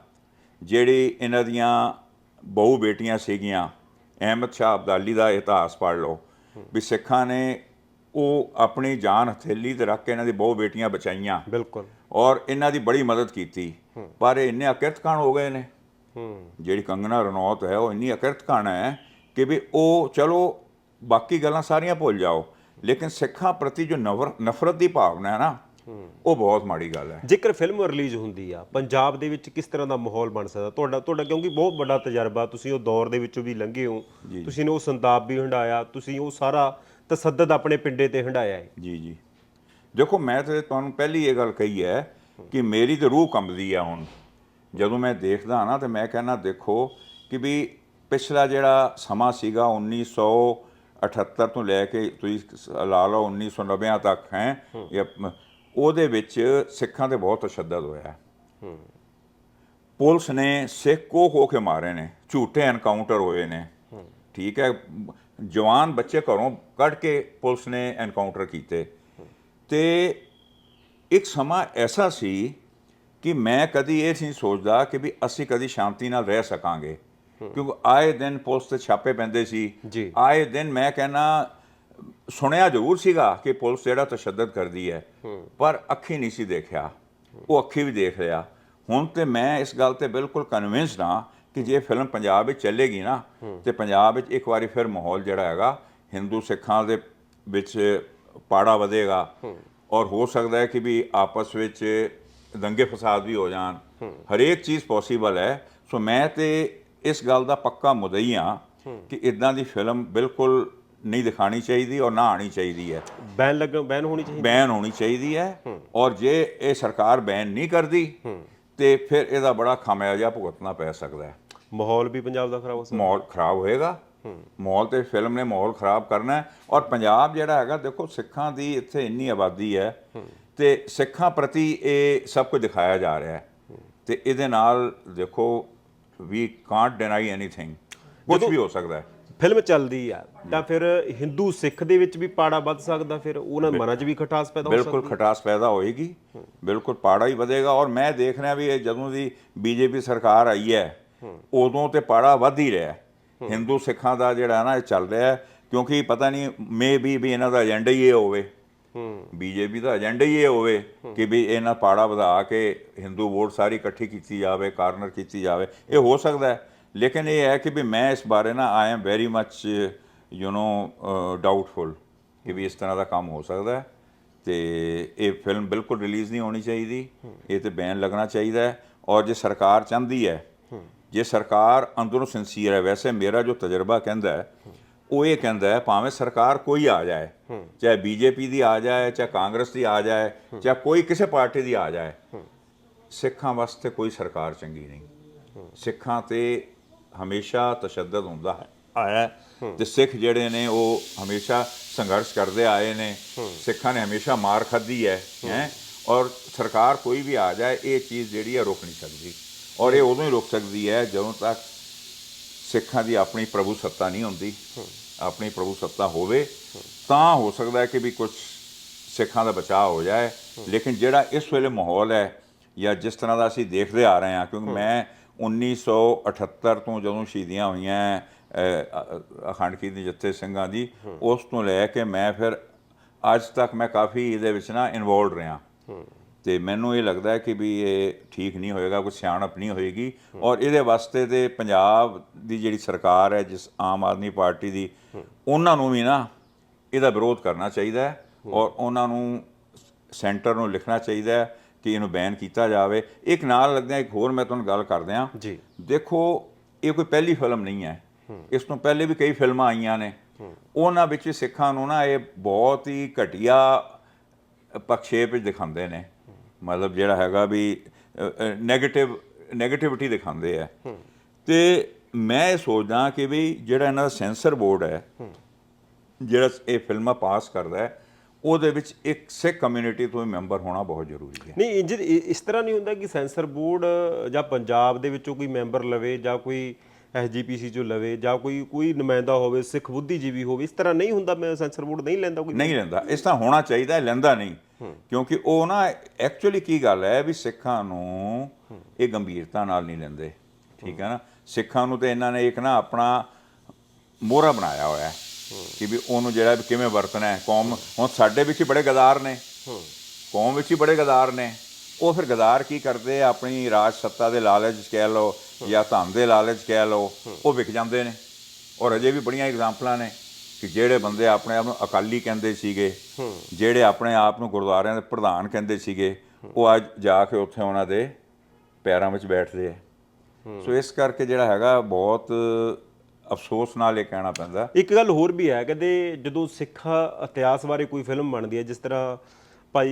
ਜਿਹੜੀ ਇਹਨਾਂ ਦੀਆਂ ਬਹੁ ਬੇਟੀਆਂ ਸੀਗੀਆਂ ਅਹਿਮਦ ਸ਼ਾਹ ਅਬਦਾਲੀ ਦਾ ਇਤਿਹਾਸ ਪੜ੍ਹ ਲਓ ਵੀ ਸਿੱਖਾਂ ਨੇ ਉਹ ਆਪਣੀ ਜਾਨ ਹਥੇਲੀ ਤੇ ਰੱਖ ਕੇ ਇਹਨਾਂ ਦੀ ਬਹੁ ਬੇਟੀਆਂ ਬਚਾਈਆਂ। ਬਿਲਕੁਲ। ਔਰ ਇਹਨਾਂ ਦੀ ਬੜੀ ਮਦਦ ਕੀਤੀ। ਪਰ ਇਹ ਇੰਨੇ ਅਕਿਰਤਕਾਣ ਹੋ ਗਏ ਨੇ। ਜਿਹੜੀ ਕੰਗਨਾ ਰਣੌਤ ਹੈ ਉਹ ਇੰਨੀ ਅਕਿਰਤਕਾਣ ਹੈ ਕਿ ਵੀ ਉਹ ਚਲੋ ਬਾਕੀ ਗੱਲਾਂ ਸਾਰੀਆਂ ਭੁੱਲ ਜਾਓ। ਲੇਕਿਨ ਸਿੱਖਾਂ ਪ੍ਰਤੀ ਜੋ ਨਫ਼ਰਤ ਦੀ ਭਾਵਨਾ ਹੈ ਨਾ ਉਹ ਬਹੁਤ ਮਾੜੀ ਗੱਲ ਹੈ। ਜੇਕਰ ਫਿਲਮ ਰਿਲੀਜ਼ ਹੁੰਦੀ ਆ ਪੰਜਾਬ ਦੇ ਵਿੱਚ ਕਿਸ ਤਰ੍ਹਾਂ ਦਾ ਮਾਹੌਲ ਬਣ ਸਕਦਾ? ਤੁਹਾਡਾ ਤੁਹਾਡਾ ਕਿਉਂਕਿ ਬਹੁਤ ਵੱਡਾ ਤਜਰਬਾ ਤੁਸੀਂ ਉਹ ਦੌਰ ਦੇ ਵਿੱਚੋਂ ਵੀ ਲੰਘੇ ਹੋ। ਤੁਸੀਂ ਨੇ ਉਹ ਸੰਤਾਪ ਵੀ ਹੰਡਾਇਆ ਤੁਸੀਂ ਉਹ ਸਾਰਾ ਤਸੱਦਦ ਆਪਣੇ ਪਿੰਡੇ ਤੇ ਹੰਡਾਇਆ ਹੈ। ਜੀ ਜੀ। ਦੇਖੋ ਮੈਂ ਤੇ ਤੁਹਾਨੂੰ ਪਹਿਲੀ ਇਹ ਗੱਲ ਕਹੀ ਹੈ ਕਿ ਮੇਰੀ ਤੇ ਰੂਹ ਕੰਬਦੀ ਆ ਹੁਣ। ਜਦੋਂ ਮੈਂ ਦੇਖਦਾ ਨਾ ਤੇ ਮੈਂ ਕਹਿੰਦਾ ਦੇਖੋ ਕਿ ਵੀ ਪਿਛਲਾ ਜਿਹੜਾ ਸਮਾਂ ਸੀਗਾ 1978 ਤੋਂ ਲੈ ਕੇ ਤੁਸੀਂ ਲਾ ਲਓ 1990 ਤੱਕ ਹੈ ਜਾਂ ਉਹਦੇ ਵਿੱਚ ਸਿੱਖਾਂ ਤੇ ਬਹੁਤ ਤਸ਼ੱਦਦ ਹੋਇਆ। ਹੈ। ਪੁਲਿਸ ਨੇ ਸਿੱਖ ਕੋ ਕੋ ਕੇ ਮਾਰੇ ਨੇ ਝੂਠੇ ਐਨਕਾਊਂਟਰ ਹੋਏ ਨੇ। ਠੀਕ ਹੈ ਜਵਾਨ ਬੱਚੇ ਘਰੋਂ ਕੱਢ ਕੇ ਪੁਲਿਸ ਨੇ ਐਨਕਾਊਂਟਰ ਕੀਤੇ। ਤੇ ਇੱਕ ਸਮਾਂ ਐਸਾ ਸੀ ਕਿ ਮੈਂ ਕਦੀ ਇਹ ਨਹੀਂ ਸੋਚਦਾ ਕਿ ਵੀ ਅਸੀਂ ਕਦੀ ਸ਼ਾਂਤੀ ਨਾਲ ਰਹਿ ਸਕਾਂਗੇ। ਕਿਉਂਕਿ ਆਏ ਦਿਨ ਪੁਲਿਸ ਤੇ ਛਾਪੇ ਪੈਂਦੇ ਸੀ। ਆਏ ਦਿਨ ਮੈਂ ਕਹਿੰਨਾ ਸੁਣਿਆ ਜ਼ਰੂਰ ਸੀਗਾ ਕਿ ਪੁਲਿਸ ਜਿਹੜਾ ਤਸ਼ੱਦਦ ਕਰਦੀ ਹੈ ਪਰ ਅੱਖੀ ਨਹੀਂ ਸੀ ਦੇਖਿਆ। ਉਹ ਅੱਖੀ ਵੀ ਦੇਖ ਲਿਆ ਹੁਣ ਤੇ ਮੈਂ ਇਸ ਗੱਲ ਤੇ ਬਿਲਕੁਲ ਕਨਵਿੰਸਡ ਹਾਂ ਕਿ ਜੇ ਫਿਲਮ ਪੰਜਾਬ ਵਿੱਚ ਚੱਲੇਗੀ ਨਾ ਤੇ ਪੰਜਾਬ ਵਿੱਚ ਇੱਕ ਵਾਰੀ ਫਿਰ ਮਾਹੌਲ ਜਿਹੜਾ ਹੈਗਾ ਹਿੰਦੂ ਸਿੱਖਾਂ ਦੇ ਵਿੱਚ ਪਾੜਾ ਵਧੇਗਾ। ਔਰ ਹੋ ਸਕਦਾ ਹੈ ਕਿ ਵੀ ਆਪਸ ਵਿੱਚ ਦੰਗੇ ਫਸਾਦ ਵੀ ਹੋ ਜਾਣ। ਹਰੇਕ ਚੀਜ਼ ਪੋਸੀਬਲ ਹੈ। ਸੋ ਮੈਂ ਤੇ ਇਸ ਗੱਲ ਦਾ ਪੱਕਾ ਮੁਦਈ ਹਾਂ ਕਿ ਇਦਾਂ ਦੀ ਫਿਲਮ ਬਿਲਕੁਲ ਨਹੀਂ ਦਿਖਾਣੀ ਚਾਹੀਦੀ ਔਰ ਨਾ ਆਣੀ ਚਾਹੀਦੀ ਹੈ। ਬੈਨ ਲੱਗ ਬੈਨ ਹੋਣੀ ਚਾਹੀਦੀ। ਬੈਨ ਹੋਣੀ ਚਾਹੀਦੀ ਹੈ ਔਰ ਜੇ ਇਹ ਸਰਕਾਰ ਬੈਨ ਨਹੀਂ ਕਰਦੀ ਤੇ ਫਿਰ ਇਹਦਾ ਬੜਾ ਖਾਮਿਆਜਾ ਭੁਗਤਣਾ ਪੈ ਸਕਦਾ ਹੈ। ਮਾਹੌਲ ਵੀ ਪੰਜਾਬ ਦਾ ਖਰਾਬ ਹੋ ਸਕਦਾ। ਮਾਹੌਲ ਖਰਾਬ ਹੋਏਗਾ। ਮਾਹੌਲ ਤੇ ਫਿਲਮ ਨੇ ਮਾਹੌਲ ਖਰਾਬ ਕਰਨਾ ਹੈ ਔਰ ਪੰਜਾਬ ਜਿਹੜਾ ਹੈਗਾ ਦੇਖੋ ਸਿੱਖਾਂ ਦੀ ਇੱਥੇ ਇੰਨੀ ਆਬਾਦੀ ਹੈ ਤੇ ਸਿੱਖਾਂ ਪ੍ਰਤੀ ਇਹ ਸਭ ਕੁਝ ਦਿਖਾਇਆ ਜਾ ਰਿਹਾ ਹੈ ਤੇ ਇਹਦੇ ਨਾਲ ਦੇਖੋ ਵੀ ਕਾਂਟ ਡਿਨਾਈ ਐਨੀਥਿੰਗ ਕੁਝ ਵੀ ਹੋ ਸਕਦਾ ਹੈ। ਫਿਲਮ ਚੱਲਦੀ ਆ ਤਾਂ ਫਿਰ ਹਿੰਦੂ ਸਿੱਖ ਦੇ ਵਿੱਚ ਵੀ ਪਾੜਾ ਵੱਧ ਸਕਦਾ ਫਿਰ ਉਹਨਾਂ ਮਨਾਂ 'ਚ ਵੀ ਖਟਾਸ ਪੈਦਾ ਹੋ ਬਿਲਕੁਲ ਖਟਾਸ ਪੈਦਾ ਹੋਏਗੀ। ਬਿਲਕੁਲ ਪਾੜਾ ਹੀ ਵਧੇਗਾ ਔਰ ਮੈਂ ਦੇਖ ਰਿਹਾ ਵੀ ਇਹ ਜਦੋਂ ਦੀ ਬੀਜੇਪੀ ਸਰਕਾਰ ਆਈ ਹੈ ਉਦੋਂ ਤੇ ਪਾੜਾ ਵੱਧ ਹੀ ਰਿਹਾ। ਹਿੰਦੂ ਸਿੱਖਾਂ ਦਾ ਜਿਹੜਾ ਨਾ ਇਹ ਚੱਲ ਰਿਹਾ ਕਿਉਂਕਿ ਪਤਾ ਨਹੀਂ ਮੇ ਵੀ ਵੀ ਇਹਨਾਂ ਦਾ ਏਜੰਡਾ ਹੀ ਇਹ ਹੋਵੇ। ਬੀਜੇਪੀ ਦਾ ਏਜੰਡਾ ਹੀ ਇਹ ਹੋਵੇ ਕਿ ਵੀ ਇਹਨਾਂ ਪਾੜਾ ਵਧਾ ਕੇ ਹਿੰਦੂ ਵੋਟ ਸਾਰੀ ਇਕੱਠੀ ਕੀਤੀ ਜਾਵੇ ਕਾਰਨਰ ਕੀਤੀ ਜਾਵੇ। ਇਹ ਹੋ ਸਕਦਾ ਹੈ। ਲੇਕਿਨ ਇਹ ਹੈ ਕਿ ਵੀ ਮੈਂ ਇਸ ਬਾਰੇ ਨਾ I am very much you know doubtful ਕਿ ਵੀ ਇਸ ਤਰ੍ਹਾਂ ਦਾ ਕੰਮ ਹੋ ਸਕਦਾ ਹੈ। ਤੇ ਇਹ ਫਿਲਮ ਬਿਲਕੁਲ ਰਿਲੀਜ਼ ਨਹੀਂ ਹੋਣੀ ਚਾਹੀਦੀ। ਇਹ ਤੇ ਬੈਨ ਲੱਗਣਾ ਚਾਹੀਦਾ ਹੈ। ਔਰ ਜੇ ਸਰਕਾਰ ਚਾਹੁੰਦੀ ਹੈ, ਜੇ ਸਰਕਾਰ ਅੰਦਰੋਂ ਸਿੰਸੀਅਰ ਹੈ, ਵੈਸੇ ਮੇਰਾ ਜੋ ਤਜਰਬਾ ਕਹਿੰਦਾ ਹੈ ਉਹ ਇਹ ਕਹਿੰਦਾ ਹੈ ਭਾਵੇਂ ਸਰਕਾਰ ਕੋਈ ਆ ਜਾਏ ਚਾਹੇ ਬੀਜੇਪੀ ਦੀ ਆ ਜਾਏ ਚਾਹੇ ਕਾਂਗਰਸ ਦੀ ਆ ਜਾਏ ਚਾਹੇ ਕੋਈ ਕਿਸੇ ਪਾਰਟੀ ਦੀ ਆ ਜਾਏ ਸਿੱਖਾਂ ਵਾਸਤੇ ਕੋਈ ਸਰਕਾਰ ਚੰਗੀ ਨਹੀਂ। ਸਿੱਖਾਂ ਤੇ ਹਮੇਸ਼ਾ ਤਸ਼ੱਦਦ ਹੁੰਦਾ ਹੈ ਆਇਆ। ਤੇ ਸਿੱਖ ਜਿਹੜੇ ਨੇ ਉਹ ਹਮੇਸ਼ਾ ਸੰਘਰਸ਼ ਕਰਦੇ ਆਏ ਨੇ। ਸਿੱਖਾਂ ਨੇ ਹਮੇਸ਼ਾ ਮਾਰ ਖਾਧੀ ਹੈ ਹੈ। ਔਰ ਸਰਕਾਰ ਕੋਈ ਵੀ ਆ ਜਾਏ ਇਹ ਚੀਜ਼ ਜਿਹੜੀ ਹੈ ਰੋਕ ਨਹੀਂ ਸਕਦੀ। ਔਰ ਇਹ ਉਦੋਂ ਹੀ ਰੁਕ ਸਕਦੀ ਹੈ ਜਦੋਂ ਤੱਕ ਸਿੱਖਾਂ ਦੀ ਆਪਣੀ ਪ੍ਰਭੂ ਸੱਤਾ ਨਹੀਂ ਹੁੰਦੀ। ਆਪਣੀ ਪ੍ਰਭੂ ਸੱਤਾ ਹੋਵੇ ਤਾਂ ਹੋ ਸਕਦਾ ਹੈ ਕਿ ਵੀ ਕੁਝ ਸਿੱਖਾਂ ਦਾ ਬਚਾਅ ਹੋ ਜਾਏ। ਲੇਕਿਨ ਜਿਹੜਾ ਇਸ ਵੇਲੇ ਮਾਹੌਲ ਹੈ ਜਾਂ ਜਿਸ ਤਰ੍ਹਾਂ ਦਾ ਅਸੀਂ ਦੇਖਦੇ ਆ ਰਹੇ ਹਾਂ ਕਿਉਂਕਿ ਮੈਂ 1978 ਤੋਂ ਜਦੋਂ ਸ਼ਹੀਦੀਆਂ ਹੋਈਆਂ ਅਹ, ਅ- ਅਖੰਡ ਜੱਥੇ ਸਿੰਘਾਂ ਦੀ ਉਸ ਤੋਂ ਲੈ ਕੇ ਮੈਂ ਫਿਰ ਅੱਜ ਤੱਕ ਮੈਂ ਕਾਫੀ ਇਹਦੇ ਵਿੱਚ ਨਾ ਇਨਵੋਲਡ ਰਿਹਾ। ਤੇ ਮੈਨੂੰ ਇਹ ਲੱਗਦਾ ਹੈ ਕਿ ਵੀ ਇਹ ਠੀਕ ਨਹੀਂ ਹੋਏਗਾ ਕੋਈ ਸਿਆਣਪ ਨਹੀਂ ਹੋਏਗੀ। ਔਰ ਇਹਦੇ ਵਾਸਤੇ ਤੇ ਪੰਜਾਬ ਦੀ ਜਿਹੜੀ ਸਰਕਾਰ ਹੈ ਜਿਸ ਆਮ ਆਦਮੀ ਪਾਰਟੀ ਦੀ ਉਹਨਾਂ ਨੂੰ ਵੀ ਨਾ ਇਹਦਾ ਵਿਰੋਧ ਕਰਨਾ ਚਾਹੀਦਾ ਹੈ ਔਰ ਉਹਨਾਂ ਨੂੰ ਸੈਂਟਰ ਨੂੰ ਲਿਖਣਾ ਚਾਹੀਦਾ ਹੈ ਕਿ ਇਹਨੂੰ ਬੈਨ ਕੀਤਾ ਜਾਵੇ। ਇੱਕ ਨਾਲ ਲੱਗਦਾ ਇੱਕ ਹੋਰ ਮੈਂ ਤੁਹਾਨੂੰ ਗੱਲ ਕਰਦੇ ਜੀ। ਦੇਖੋ ਇਹ ਕੋਈ ਪਹਿਲੀ ਫਿਲਮ ਨਹੀਂ ਹੈ। ਇਸ ਤੋਂ ਪਹਿਲੇ ਵੀ ਕਈ ਫਿਲਮਾਂ ਆਈਆਂ ਨੇ। ਉਹਨਾਂ ਵਿੱਚ ਸਿੱਖਾਂ ਨੂੰ ਨਾ ਇਹ ਬਹੁਤ ਹੀ ਘਟੀਆ ਪਖਸ਼ੇਪ ਵਿੱਚ ਦਿਖਾਉਂਦੇ ਨੇ। ਮਤਲਬ ਜਿਹੜਾ ਹੈਗਾ ਵੀ 네ਗੇਟਿਵ 네ਗੇਟਿਵਿਟੀ ਦਿਖਾਉਂਦੇ ਆ। ਤੇ ਮੈਂ ਇਹ ਸੋਚਦਾ ਕਿ ਵੀ ਜਿਹੜਾ ਇਹਨਾਂ ਦਾ ਸੈਂਸਰ ਬੋਰਡ ਹੈ ਜਿਹੜਾ ਇਹ ਫਿਲਮਾਂ ਪਾਸ ਕਰਦਾ ਹੈ ਉਹਦੇ ਵਿੱਚ ਇੱਕ ਸਿੱਖ ਕਮਿਊਨਿਟੀ ਤੋਂ ਮੈਂਬਰ ਹੋਣਾ ਬਹੁਤ ਜ਼ਰੂਰੀ ਹੈ। ਨਹੀਂ ਇੰਜ ਇਸ ਤਰ੍ਹਾਂ ਨਹੀਂ ਹੁੰਦਾ ਕਿ ਸੈਂਸਰ ਬੋਰਡ ਜਾਂ ਪੰਜਾਬ ਦੇ ਵਿੱਚੋਂ ਕੋਈ ਮੈਂਬਰ ਲਵੇ ਜਾਂ ਕੋਈ ਐਸਜੀਪੀਸੀ ਚੋਂ ਲਵੇ ਜਾਂ ਕੋਈ ਕੋਈ ਨੁਮਾਇੰਦਾ ਹੋਵੇ ਸਿੱਖ ਬੁੱਧੀਜੀਵੀ ਹੋਵੇ ਇਸ ਤਰ੍ਹਾਂ ਨਹੀਂ ਹੁੰਦਾ ਮੈਂ ਸੈਂਸਰ ਬੋਰਡ ਨਹੀਂ ਲੈਂਦਾ ਕੋਈ। ਨਹੀਂ ਲੈਂਦਾ। ਇਸ ਤਰ੍ਹਾਂ ਹੋਣਾ ਚਾਹੀਦਾ ਲੈਂਦਾ ਨਹੀਂ। ਕਿਉਂਕਿ ਉਹ ਨਾ ਐਕਚੁਅਲੀ ਕੀ ਗੱਲ ਹੈ ਵੀ ਸਿੱਖਾਂ ਨੂੰ ਇਹ ਗੰਭੀਰਤਾ ਨਾਲ ਨਹੀਂ ਲੈਂਦੇ। ਠੀਕ ਹੈ ਨਾ? ਸਿੱਖਾਂ ਨੂੰ ਤੇ ਇਹਨਾਂ ਨੇ ਇੱਕ ਨਾ ਆਪਣਾ ਮੋਹਰਾ ਬਣਾਇਆ ਹੋਇਆ ਹੈ ਕਿ ਵੀ ਉਹਨੂੰ ਜਿਹੜਾ ਵੀ ਕਿਵੇਂ ਵਰਤਣਾ ਹੈ। ਕੌਮ ਹੁਣ ਸਾਡੇ ਵਿੱਚ ਹੀ ਬੜੇ ਗਦਾਰ ਨੇ। ਕੌਮ ਵਿੱਚ ਹੀ ਬੜੇ ਗਦਾਰ ਨੇ। ਉਹ ਫਿਰ ਗਦਾਰ ਕੀ ਕਰਦੇ ਆ? ਆਪਣੀ ਰਾਜ ਸੱਤਾ ਦੇ ਲਾਲਚ ਕਹਿ ਲਓ ਜਾਂ ਧਨ ਦੇ ਲਾਲਚ ਕਹਿ ਲਓ ਉਹ ਵਿਕ ਜਾਂਦੇ ਨੇ। ਔਰ ਅਜੇ ਵੀ ਬੜੀਆਂ ਐਗਜ਼ਾਮਪਲਾਂ ਨੇ ਕਿ ਜਿਹੜੇ ਬੰਦੇ ਆਪਣੇ ਆਪ ਨੂੰ ਅਕਾਲੀ ਕਹਿੰਦੇ ਸੀਗੇ ਜਿਹੜੇ ਆਪਣੇ ਆਪ ਨੂੰ ਗੁਰਦੁਆਰਿਆਂ ਦੇ ਪ੍ਰਧਾਨ ਕਹਿੰਦੇ ਸੀਗੇ ਉਹ ਅੱਜ ਜਾ ਕੇ ਉੱਥੇ ਉਹਨਾਂ ਦੇ ਪੈਰਾਂ ਵਿੱਚ ਬੈਠਦੇ ਆ। ਸੋ ਇਸ ਕਰਕੇ ਜਿਹੜਾ ਹੈਗਾ ਬਹੁਤ ਅਫਸੋਸ ਨਾਲ ਇਹ ਕਹਿਣਾ ਪੈਂਦਾ। ਇੱਕ ਗੱਲ ਹੋਰ ਵੀ ਹੈ ਕਹਿੰਦੇ ਜਦੋਂ ਸਿੱਖ ਇਤਿਹਾਸ ਬਾਰੇ ਕੋਈ ਫਿਲਮ ਬਣਦੀ ਹੈ ਜਿਸ ਤਰ੍ਹਾਂ ਭਾਈ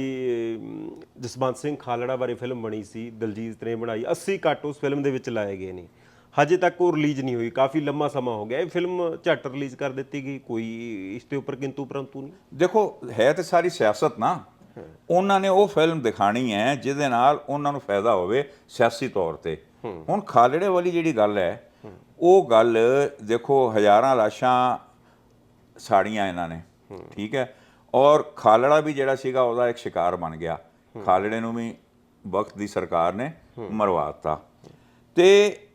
ਜਸਵੰਤ ਸਿੰਘ ਖਾਲੜਾ ਬਾਰੇ ਫਿਲਮ ਬਣੀ ਸੀ ਦਲਜੀਤ ਨੇ ਬਣਾਈ 80 ਕੱਟ ਉਸ ਫਿਲਮ ਦੇ ਵਿੱਚ ਲਾਏ ਗਏ ਨੇ। ਹਜੇ ਤੱਕ ਉਹ ਰਿਲੀਜ਼ ਨਹੀਂ ਹੋਈ ਕਾਫੀ ਲੰਮਾ ਸਮਾਂ ਹੋ ਗਿਆ। ਇਹ ਫਿਲਮ ਝੱਟ ਰਿਲੀਜ਼ ਕਰ ਦਿੱਤੀ ਗਈ ਕੋਈ ਇਸ ਦੇ ਉੱਪਰ ਕਿੰਤੂ ਪਰੰਤੂ ਨਹੀਂ। ਦੇਖੋ ਹੈ ਤੇ ਸਾਰੀ ਸਿਆਸਤ ਨਾ ਉਹਨਾਂ ਨੇ ਉਹ ਫਿਲਮ ਦਿਖਾਣੀ ਹੈ ਜਿਹਦੇ ਨਾਲ ਉਹਨਾਂ ਨੂੰ ਫਾਇਦਾ ਹੋਵੇ ਸਿਆਸੀ ਤੌਰ ਤੇ। ਹੁਣ ਖਾਲੜੇ ਵਾਲੀ ਜਿਹੜੀ ਗੱਲ ਹੈ, ਉਹ ਗੱਲ ਦੇਖੋ ਹਜ਼ਾਰਾਂ ਲਾਸ਼ਾਂ ਸਾੜੀਆਂ ਇਹਨਾਂ ਨੇ, ਠੀਕ ਹੈ? ਔਰ ਖਾਲੜਾ ਵੀ ਜਿਹੜਾ ਸੀਗਾ, ਉਹਦਾ ਇੱਕ ਸ਼ਿਕਾਰ ਬਣ ਗਿਆ। ਖਾਲੜੇ ਨੂੰ ਵੀ ਵਕਤ ਦੀ ਸਰਕਾਰ ਨੇ ਮਰਵਾਤਾ ਤੇ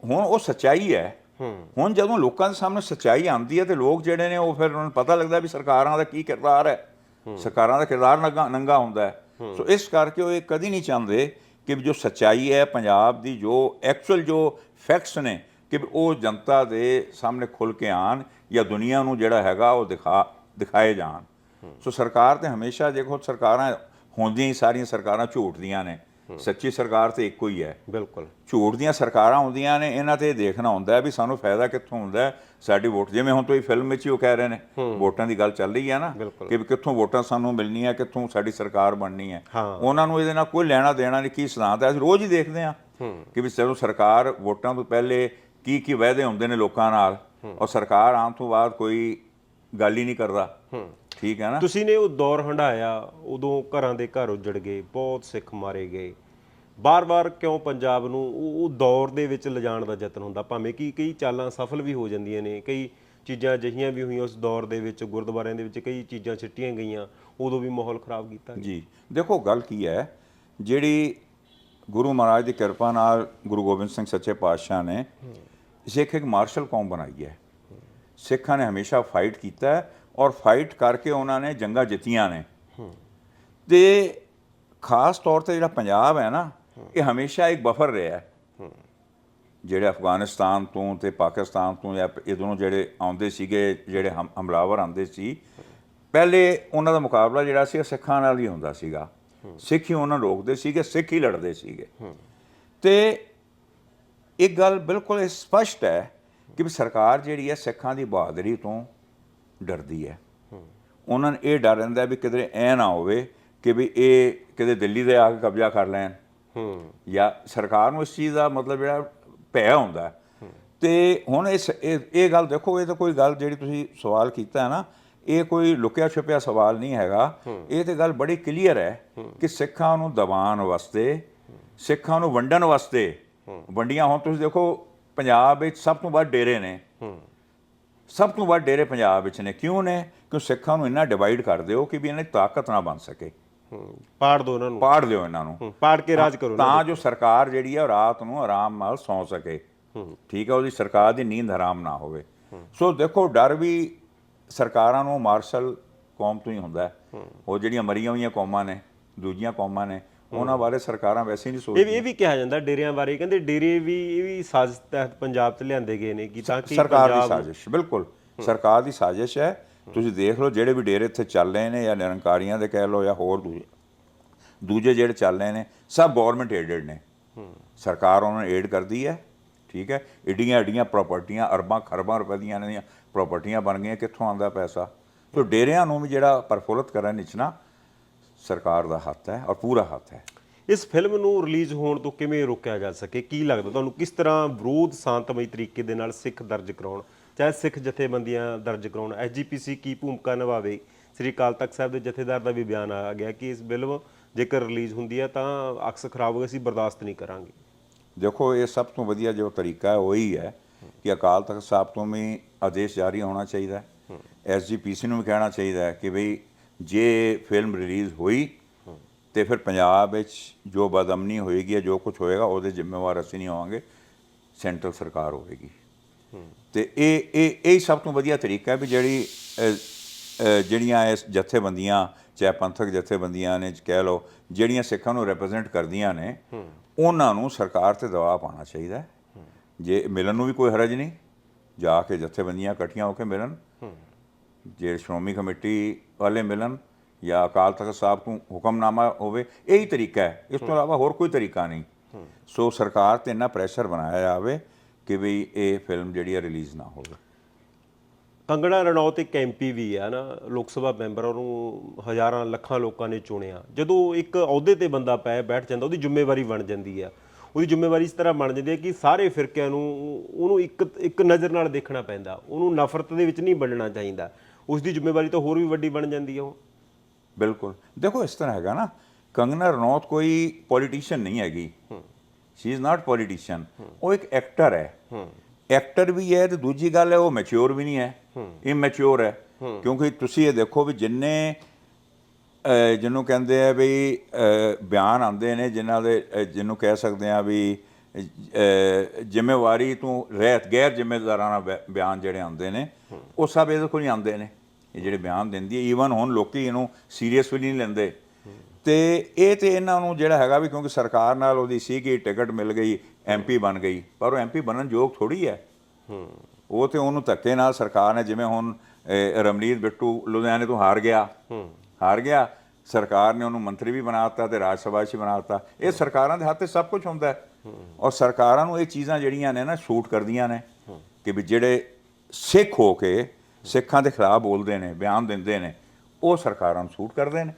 ਹੁਣ ਉਹ ਸੱਚਾਈ ਹੈ। ਹੁਣ ਜਦੋਂ ਲੋਕਾਂ ਦੇ ਸਾਹਮਣੇ ਸੱਚਾਈ ਆਉਂਦੀ ਹੈ ਤੇ ਲੋਕ ਜਿਹੜੇ ਨੇ, ਉਹ ਫਿਰ ਉਹਨਾਂ ਨੂੰ ਪਤਾ ਲੱਗਦਾ ਵੀ ਸਰਕਾਰਾਂ ਦਾ ਕੀ ਕਿਰਦਾਰ ਹੈ। ਸਰਕਾਰਾਂ ਦਾ ਕਿਰਦਾਰ ਨੰਗਾ ਨੰਗਾ ਹੁੰਦਾ ਹੈ। ਸੋ ਇਸ ਕਰਕੇ ਉਹ ਇਹ ਕਦੀ ਨਹੀਂ ਚਾਹੁੰਦੇ ਕਿ ਜੋ ਸੱਚਾਈ ਹੈ ਪੰਜਾਬ ਦੀ ਜੋ ਐਕਚੁਅਲ ਜੋ ਫੈਕਟਸ ਨੇ ਕਿ ਉਹ ਜਨਤਾ ਦੇ ਸਾਹਮਣੇ ਖੁੱਲ ਕੇ ਆਣ ਜਾਂ ਦੁਨੀਆ ਨੂੰ ਜਿਹੜਾ ਹੈਗਾ ਉਹ ਦਿਖਾ ਦਿਖਾਏ ਜਾਣ। ਸੋ ਸਰਕਾਰ ਤੇ ਹਮੇਸ਼ਾ ਦੇਖੋ ਸਰਕਾਰਾਂ ਹੁੰਦੀਆਂ ਹੀ ਸਾਰੀਆਂ ਸਰਕਾਰਾਂ ਝੂਠ ਦੀਆਂ ਨੇ। ਸੱਚੀ ਸਰਕਾਰ ਤੇ ਇੱਕੋ ਹੀ ਹੈ। ਬਿਲਕੁਲ। ਝੂਠ ਦੀਆਂ ਸਰਕਾਰਾਂ ਹੁੰਦੀਆਂ ਨੇ ਇਹਨਾਂ ਤੇ ਦੇਖਣਾ ਹੁੰਦਾ ਵੀ ਸਾਨੂੰ ਫਾਇਦਾ ਕਿੱਥੋਂ ਹੁੰਦਾ ਸਾਡੀ ਵੋਟ ਜਿਵੇਂ ਹੁਣ ਤੁਸੀਂ ਫਿਲਮ ਵਿੱਚ ਹੀ ਉਹ ਕਹਿ ਰਹੇ ਨੇ ਵੋਟਾਂ ਦੀ ਗੱਲ ਚੱਲ ਰਹੀ ਹੈ ਨਾ। ਕਿ ਕਿੱਥੋਂ ਵੋਟਾਂ ਸਾਨੂੰ ਮਿਲਣੀਆਂ ਕਿੱਥੋਂ ਸਾਡੀ ਸਰਕਾਰ ਬਣਨੀ ਹੈ। ਉਹਨਾਂ ਨੂੰ ਇਹਦੇ ਨਾਲ ਕੋਈ ਲੈਣਾ ਦੇਣਾ ਨਹੀਂ ਕੀ ਸਿਧਾਂਤ ਹੈ? ਅਸੀਂ ਰੋਜ਼ ਹੀ ਦੇਖਦੇ ਹਾਂ ਕਿ ਵੀ ਚਲੋ ਸਰਕਾਰ ਵੋਟਾਂ ਤੋਂ ਪਹਿਲੇ ਕੀ ਕੀ ਵਾਅਦੇ ਹੁੰਦੇ ਨੇ ਲੋਕਾਂ ਨਾਲ ਔਰ ਸਰਕਾਰ ਆਉਣ ਤੋਂ ਬਾਅਦ ਕੋਈ ਗੱਲ ਹੀ ਨਹੀਂ ਕਰਦਾ। ਠੀਕ ਹੈ ਨਾ? ਤੁਸੀਂ ਨੇ ਉਹ ਦੌਰ ਹੰਡਾਇਆ ਉਦੋਂ ਘਰਾਂ ਦੇ ਘਰ ਉਜੜ ਗਏ ਬਹੁਤ ਸਿੱਖ ਮਾਰੇ ਗਏ। ਬਾਰ-ਬਾਰ ਕਿਉਂ ਪੰਜਾਬ ਨੂੰ ਉਹ ਦੌਰ ਦੇ ਵਿੱਚ ਲਿਜਾਣ ਦਾ ਯਤਨ ਹੁੰਦਾ? ਭਾਵੇਂ ਕਿ ਕਈ ਚਾਲਾਂ ਸਫਲ ਵੀ ਹੋ ਜਾਂਦੀਆਂ ਨੇ ਕਈ ਚੀਜ਼ਾਂ ਅਜਿਹੀਆਂ ਵੀ ਹੋਈਆਂ ਉਸ ਦੌਰ ਦੇ ਵਿੱਚ ਗੁਰਦੁਆਰਿਆਂ ਦੇ ਵਿੱਚ ਕਈ ਚੀਜ਼ਾਂ ਛਿੱਟੀਆਂ ਗਈਆਂ ਉਦੋਂ ਵੀ ਮਾਹੌਲ ਖਰਾਬ ਕੀਤਾ। ਜੀ ਦੇਖੋ ਗੱਲ ਕੀ ਹੈ? ਜਿਹੜੀ ਗੁਰੂ ਮਹਾਰਾਜ ਦੀ ਕਿਰਪਾ ਨਾਲ ਗੁਰੂ ਗੋਬਿੰਦ ਸਿੰਘ ਸੱਚੇ ਪਾਤਸ਼ਾਹ ਨੇ ਸਿੱਖ ਇੱਕ ਮਾਰਸ਼ਲ ਕੌਮ ਬਣਾਈ ਹੈ। ਸਿੱਖਾਂ ਨੇ ਹਮੇਸ਼ਾ ਫਾਈਟ ਕੀਤਾ ਔਰ ਫਾਈਟ ਕਰਕੇ ਉਹਨਾਂ ਨੇ ਜੰਗਾਂ ਜਿੱਤੀਆਂ ਨੇ। ਤੇ ਖਾਸ ਤੌਰ ਤੇ ਜਿਹੜਾ ਪੰਜਾਬ ਹੈ ਨਾ ਇਹ ਹਮੇਸ਼ਾ ਇੱਕ ਬਫਰ ਰਿਹਾ ਹੈ। ਜਿਹੜੇ ਅਫਗਾਨਿਸਤਾਨ ਤੋਂ ਤੇ ਪਾਕਿਸਤਾਨ ਤੋਂ ਜਾਂ ਇਹ ਦੋਨੋਂ ਜਿਹੜੇ ਆਉਂਦੇ ਸੀਗੇ, ਜਿਹੜੇ ਹਮ- ਹਮਲਾਵਰ ਆਉਂਦੇ ਸੀ, ਪਹਿਲੇ ਉਹਨਾਂ ਦਾ ਮੁਕਾਬਲਾ ਜਿਹੜਾ ਸੀ ਸਿੱਖਾਂ ਨਾਲ ਹੀ ਹੁੰਦਾ ਸੀਗਾ। ਸਿੱਖ ਹੀ ਉਹਨਾਂ ਨੂੰ ਰੋਕਦੇ ਸੀਗੇ, ਸਿੱਖ ਹੀ ਲੜਦੇ ਸੀਗੇ। ਤੇ ਇੱਕ ਗੱਲ ਬਿਲਕੁਲ ਇਹ ਸਪਸ਼ਟ ਹੈ ਕਿ ਵੀ ਸਰਕਾਰ ਜਿਹੜੀ ਹੈ, ਸਿੱਖਾਂ ਦੀ ਬਹਾਦਰੀ ਤੋਂ ਡਰਦੀ ਹੈ। ਉਹਨਾਂ ਨੂੰ ਇਹ ਡਰ ਰਹਿੰਦਾ ਵੀ ਕਿਧਰੇ ਐ ਨਾ ਹੋਵੇ ਕਿ ਵੀ ਇਹ ਕਿਤੇ ਦਿੱਲੀ ਦੇ ਆ ਕੇ ਕਬਜ਼ਾ ਕਰ ਲੈਣ। ਹੂੰ। ਜਾਂ ਸਰਕਾਰ ਨੂੰ ਇਸ ਚੀਜ਼ ਦਾ ਮਤਲਬ ਜਿਹੜਾ ਭੈ ਹੁੰਦਾ ਹੈ। ਤੇ ਹੁਣ ਇਸ ਇਹ ਗੱਲ ਦੇਖੋ ਇਹ ਤਾਂ ਕੋਈ ਗੱਲ ਜਿਹੜੀ ਤੁਸੀਂ ਸਵਾਲ ਕੀਤਾ ਹੈ ਨਾ ਇਹ ਕੋਈ ਲੁਕਿਆ ਛੁਪਿਆ ਸਵਾਲ ਨਹੀਂ ਹੈਗਾ। ਇਹ ਤੇ ਗੱਲ ਬੜੀ ਕਲੀਅਰ ਹੈ ਕਿ ਸਿੱਖਾਂ ਨੂੰ ਦਬਾਉਣ ਵਾਸਤੇ ਸਿੱਖਾਂ ਨੂੰ ਵੰਡਣ ਵਾਸਤੇ ਵੰਡੀਆਂ ਹੁਣ ਤੁਸੀਂ ਦੇਖੋ ਪੰਜਾਬ ਵਿੱਚ ਸਭ ਤੋਂ ਵੱਧ ਡੇਰੇ ਨੇ। ਸਭ ਤੋਂ ਵੱਧ ਡੇਰੇ ਪੰਜਾਬ ਵਿੱਚ ਨੇ। ਕਿਉਂ ਨੇ? ਕਿਉਂ ਸਿੱਖਾਂ ਨੂੰ ਇੰਨਾ ਡਿਵਾਈਡ ਕਰ ਦਿਓ ਕਿ ਵੀ ਇਹਨਾਂ ਦੀ ਤਾਕਤ ਨਾ ਬਣ ਸਕੇ। ਹੂੰ ਪਾੜ ਦੋ ਉਹਨਾਂ ਨੂੰ। ਪਾੜ ਦਿਓ ਇਹਨਾਂ ਨੂੰ। ਪਾੜ ਕੇ ਰਾਜ ਕਰੋ ਤਾਂ ਜੋ ਸਰਕਾਰ ਜਿਹੜੀ ਹੈ ਰਾਤ ਨੂੰ ਆਰਾਮ ਨਾਲ ਸੌਂ ਸਕੇ। ਠੀਕ ਹੈ ਉਹਦੀ ਸਰਕਾਰ ਦੀ ਨੀਂਦ ਹਰਾਮ ਨਾ ਹੋਵੇ। ਸੋ ਦੇਖੋ ਡਰ ਵੀ ਸਰਕਾਰਾਂ ਨੂੰ ਮਾਰਸ਼ਲ ਕੌਮ ਤੋਂ ਹੀ ਹੁੰਦਾ। ਹੈ। ਉਹ ਜਿਹੜੀਆਂ ਮਰੀਆਂ ਹੋਈਆਂ ਕੌਮਾਂ ਨੇ ਦੂਜੀਆਂ ਕੌਮਾਂ ਨੇ ਉਹਨਾਂ ਬਾਰੇ ਸਰਕਾਰਾਂ ਵੈਸੇ ਹੀ ਨਹੀਂ ਇਹ ਸੋਚਦੀਆਂ। ਵੀ ਇਹ ਵੀ ਕਿਹਾ ਜਾਂਦਾ ਡੇਰਿਆਂ ਬਾਰੇ। ਕਹਿੰਦੇ ਡੇਰੇ ਵੀ ਇਹ ਵੀ ਸਾਜ਼ਿਸ਼ ਤਹਿਤ ਪੰਜਾਬ 'ਚ ਲਿਆਂਦੇ ਗਏ ਨੇ ਕਿ ਤਾਂ ਕਿ ਸਰਕਾਰ ਦੀ ਸਾਜ਼ਿਸ਼ ਬਿਲਕੁਲ। ਸਰਕਾਰ ਦੀ ਸਾਜ਼ਿਸ਼ ਹੈ ਤੁਸੀਂ ਦੇਖ ਲਓ ਜਿਹੜੇ ਵੀ ਡੇਰੇ ਇੱਥੇ ਚੱਲ ਰਹੇ ਨੇ ਜਾਂ ਨਿਰੰਕਾਰੀਆਂ ਦੇ ਕਹਿ ਲਓ ਜਾਂ ਹੋਰ ਦੂਜੇ ਦੂਜੇ ਜਿਹੜੇ ਚੱਲ ਰਹੇ ਨੇ, ਸਭ ਗਵਰਨਮੈਂਟ ਏਡਡ ਨੇ। ਸਰਕਾਰ ਉਹਨਾਂ ਨੂੰ ਏਡ ਕਰਦੀ ਹੈ, ਠੀਕ ਹੈ? ਏਡੀਆਂ ਏਡੀਆਂ ਪ੍ਰਾਪਰਟੀਆਂ ਅਰਬਾਂ ਖਰਬਾਂ ਰੁਪਏ ਦੀਆਂ ਇਹਨਾਂ ਦੀਆਂ ਪ੍ਰਾਪਰਟੀਆਂ ਬਣ ਗਈਆਂ, ਕਿੱਥੋਂ ਆਉਂਦਾ ਪੈਸਾ? ਸੋ ਡੇਰਿਆਂ ਨੂੰ ਵੀ ਜਿਹੜਾ ਪ੍ਰਫੁੱਲਤ ਕਰਨ ਵਿੱਚ ਸਰਕਾਰ ਦਾ ਹੱਥ ਹੈ ਔਰ ਪੂਰਾ ਹੱਥ ਹੈ। ਇਸ ਫਿਲਮ ਨੂੰ ਰਿਲੀਜ਼ ਹੋਣ ਤੋਂ ਕਿਵੇਂ ਰੋਕਿਆ ਜਾ ਸਕੇ? ਕੀ ਲੱਗਦਾ ਤੁਹਾਨੂੰ ਕਿਸ ਤਰ੍ਹਾਂ ਵਿਰੋਧ ਸ਼ਾਂਤਮਈ ਤਰੀਕੇ ਦੇ ਨਾਲ ਸਿੱਖ ਦਰਜ ਕਰਾਉਣ ਚਾਹੇ ਸਿੱਖ ਜਥੇਬੰਦੀਆਂ ਦਰਜ ਕਰਾਉਣ। ਐਸਜੀਪੀਸੀ ਕੀ ਭੂਮਿਕਾ ਨਿਭਾਵੇ? ਸ੍ਰੀ ਅਕਾਲ ਤਖਤ ਸਾਹਿਬ ਦੇ ਜਥੇਦਾਰ ਦਾ ਵੀ ਬਿਆਨ ਆ ਗਿਆ ਕਿ ਇਸ ਫਿਲਮ ਜੇਕਰ ਰਿਲੀਜ਼ ਹੁੰਦੀ ਹੈ ਤਾਂ ਅਕਸ ਖਰਾਬ ਹੋ ਗਏ ਅਸੀਂ ਬਰਦਾਸ਼ਤ ਨਹੀਂ ਕਰਾਂਗੇ। ਦੇਖੋ, ਇਹ ਸਭ ਤੋਂ ਵਧੀਆ ਜੋ ਤਰੀਕਾ ਹੈ, ਉਹ ਹੈ ਕਿ ਅਕਾਲ ਤਖਤ ਸਾਹਿਬ ਤੋਂ ਵੀ ਆਦੇਸ਼ ਜਾਰੀ ਹੋਣਾ ਚਾਹੀਦਾ ਹੈ। ਐਸਜੀਪੀਸੀ ਨੂੰ ਵੀ ਕਹਿਣਾ ਚਾਹੀਦਾ ਹੈ ਕਿ ਭਈ ਜੇ ਫਿਲਮ ਰਿਲੀਜ਼ ਹੋਈ ਤੇ ਫਿਰ ਪੰਜਾਬ ਵਿੱਚ ਜੋ ਬਦਅਮਨੀ ਹੋਏਗੀ ਜਾਂ ਜੋ ਕੁਝ ਹੋਏਗਾ, ਉਹਦੇ ਜ਼ਿੰਮੇਵਾਰ ਅਸੀਂ ਨਹੀਂ ਹੋਵਾਂਗੇ ਸੈਂਟਰਲ ਸਰਕਾਰ ਹੋਵੇਗੀ ਤੇ ਇਹ ਇਹ ਇਹ ਹੀ ਸਭ ਤੋਂ ਵਧੀਆ ਤਰੀਕਾ ਹੈ ਵੀ ਜਿਹੜੀ ਜਿਹੜੀਆਂ ਇਸ ਜਥੇਬੰਦੀਆਂ, ਚਾਹੇ ਪੰਥਕ ਜਥੇਬੰਦੀਆਂ ਨੇ, ਕਹਿ ਲਓ, ਜਿਹੜੀਆਂ ਸਿੱਖਾਂ ਨੂੰ ਰਿਪਰੈਜ਼ੈਂਟ ਕਰਦੀਆਂ ਨੇ, ਉਹਨਾਂ ਨੂੰ ਸਰਕਾਰ ਤੇ ਦਬਾਅ ਪਾਉਣਾ ਚਾਹੀਦਾ ਜੇ ਮਿਲਣ ਨੂੰ ਵੀ ਕੋਈ ਹਰਜ ਨਹੀਂ, ਜਾ ਕੇ ਜਥੇਬੰਦੀਆਂ ਇਕੱਠੀਆਂ ਹੋ ਕੇ ਮਿਲਣ, ਜੇ ਸ਼੍ਰੋਮਣੀ ਕਮੇਟੀ ਵਾਲੇ ਮਿਲਣ, ਜਾਂ ਅਕਾਲ ਤਖਤ ਸਾਹਿਬ ਤੋਂ ਹੁਕਮਨਾਮਾ ਹੋਵੇ, ਇਹੀ ਤਰੀਕਾ ਹੈ। ਇਸ ਤੋਂ ਇਲਾਵਾ ਹੋਰ ਕੋਈ ਤਰੀਕਾ ਨਹੀਂ। ਸੋ ਸਰਕਾਰ ਤੇ ਇੰਨਾ ਪ੍ਰੈਸ਼ਰ ਬਣਾਇਆ ਜਾਵੇ ਕਿ ਵੀ ਇਹ ਫਿਲਮ ਜਿਹੜੀ ਹੈ ਰਿਲੀਜ਼ ਨਾ ਹੋਵੇ। ਕੰਗਣਾ ਰਣੌਤ ਇੱਕ ਐਮਪੀ ਵੀ ਆ ਨਾ ਲੋਕ ਸਭਾ ਮੈਂਬਰ ਉਹਨੂੰ ਹਜ਼ਾਰਾਂ ਲੱਖਾਂ ਲੋਕਾਂ ਨੇ ਚੁਣਿਆ। ਜਦੋਂ ਇੱਕ ਅਹੁਦੇ ਤੇ ਬੰਦਾ ਪੈ ਬੈਠ ਜਾਂਦਾ ਉਹਦੀ ਜ਼ਿੰਮੇਵਾਰੀ ਬਣ ਜਾਂਦੀ ਆ। ਉਹਦੀ ਜ਼ਿੰਮੇਵਾਰੀ ਇਸ ਤਰ੍ਹਾਂ ਬਣ ਜਾਂਦੀ ਹੈ ਕਿ ਸਾਰੇ ਫਿਰਕਿਆਂ ਨੂੰ ਉਹਨੂੰ ਇੱਕ ਇੱਕ ਨਜ਼ਰ ਨਾਲ ਦੇਖਣਾ ਪੈਂਦਾ। ਉਹਨੂੰ ਨਫ਼ਰਤ ਦੇ ਵਿੱਚ ਨਹੀਂ ਵੰਡਣਾ ਚਾਹੀਦਾ। ਉਸ ਦੀ ਜ਼ਿੰਮੇਵਾਰੀ ਤਾਂ ਹੋਰ ਵੀ ਵੱਡੀ ਬਣ ਜਾਂਦੀ ਹੈ ਉਹ। ਬਿਲਕੁਲ। ਦੇਖੋ ਇਸ ਤਰ੍ਹਾਂ ਹੈਗਾ ਨਾ ਕੰਗਨਾ ਰਣੌਤ ਕੋਈ ਪੋਲੀਟੀਸ਼ੀਅਨ ਨਹੀਂ ਹੈਗੀ। ਸ਼ੀ ਇਜ਼ ਨਾਟ ਪੋਲੀਟੀਸ਼ੀਅਨ ਉਹ ਇੱਕ ਐਕਟਰ ਹੈ। ਐਕਟਰ ਵੀ ਹੈ ਤੇ ਦੂਜੀ ਗੱਲ ਹੈ, ਉਹ ਮੈਚੁਰ ਵੀ ਨਹੀਂ ਹੈ। ਇਮੈਚੁਰ ਹੈ। ਕਿਉਂਕਿ ਤੁਸੀਂ ਇਹ ਦੇਖੋ ਵੀ ਜਿੰਨੇ ਜਿਹਨੂੰ ਕਹਿੰਦੇ ਆ ਵੀ ਬਿਆਨ ਆਉਂਦੇ ਨੇ, ਜਿਨ੍ਹਾਂ ਦੇ ਜਿਹਨੂੰ ਕਹਿ ਸਕਦੇ ਆ ਵੀ ਜ਼ਿੰਮੇਵਾਰੀ ਤੋਂ ਰਹਿਤ, ਗੈਰ ਜ਼ਿੰਮੇਦਾਰਾਨਾ ਬਿ- ਬਿਆਨ ਜਿਹੜੇ ਆਉਂਦੇ ਨੇ, ਉਹ ਸਭ ਇਹਦੇ ਕੋਲ ਹੀ ਆਉਂਦੇ ਨੇ। ਇਹ ਜਿਹੜੇ ਬਿਆਨ ਦਿੰਦੀ ਹੈ ਈਵਨ ਹੁਣ ਲੋਕੀ ਇਹਨੂੰ ਸੀਰੀਅਸ ਵੀ ਨਹੀਂ ਲੈਂਦੇ। ਤੇ ਇਹ ਤੇ ਇਹਨਾਂ ਨੂੰ ਜਿਹੜਾ ਹੈਗਾ ਵੀ ਕਿਉਂਕਿ ਸਰਕਾਰ ਨਾਲ ਉਹਦੀ ਸੀ ਕਿ ਟਿਕਟ ਮਿਲ ਗਈ ਐਮਪੀ ਬਣ ਗਈ ਪਰ ਉਹ ਐਮਪੀ ਬਣਨ ਯੋਗ ਥੋੜੀ ਹੈ। ਉਹ ਤੇ ਉਹਨੂੰ ਧੱਕੇ ਨਾਲ ਸਰਕਾਰ ਨੇ ਜਿਵੇਂ ਹੁਣ ਰਮਨੀਤ ਬਿੱਟੂ ਲੁਧਿਆਣੇ ਤੋਂ ਹਾਰ ਗਿਆ। ਹਾਰ ਗਿਆ ਸਰਕਾਰ ਨੇ ਉਹਨੂੰ ਮੰਤਰੀ ਵੀ ਬਣਾਤਾ ਤੇ ਰਾਜ ਸਭਾ 'ਚ ਬਣਾਤਾ ਇਹ ਸਰਕਾਰਾਂ ਦੇ ਹੱਥ 'ਤੇ ਸਭ ਕੁਝ ਹੁੰਦਾ ਹੈ। ਔਰ ਸਰਕਾਰਾਂ ਨੂੰ ਇਹ ਚੀਜ਼ਾਂ ਜਿਹੜੀਆਂ ਨੇ ਨਾ ਸ਼ੂਟ ਕਰਦੀਆਂ ਨੇ ਕਿ ਵੀ ਜਿਹੜੇ ਸਿੱਖ ਹੋ ਕੇ ਸਿੱਖਾਂ ਦੇ ਖਿਲਾਫ ਬੋਲਦੇ ਨੇ ਬਿਆਨ ਦਿੰਦੇ ਨੇ ਉਹ ਸਰਕਾਰਾਂ ਨੂੰ ਸ਼ੂਟ ਕਰਦੇ ਨੇ।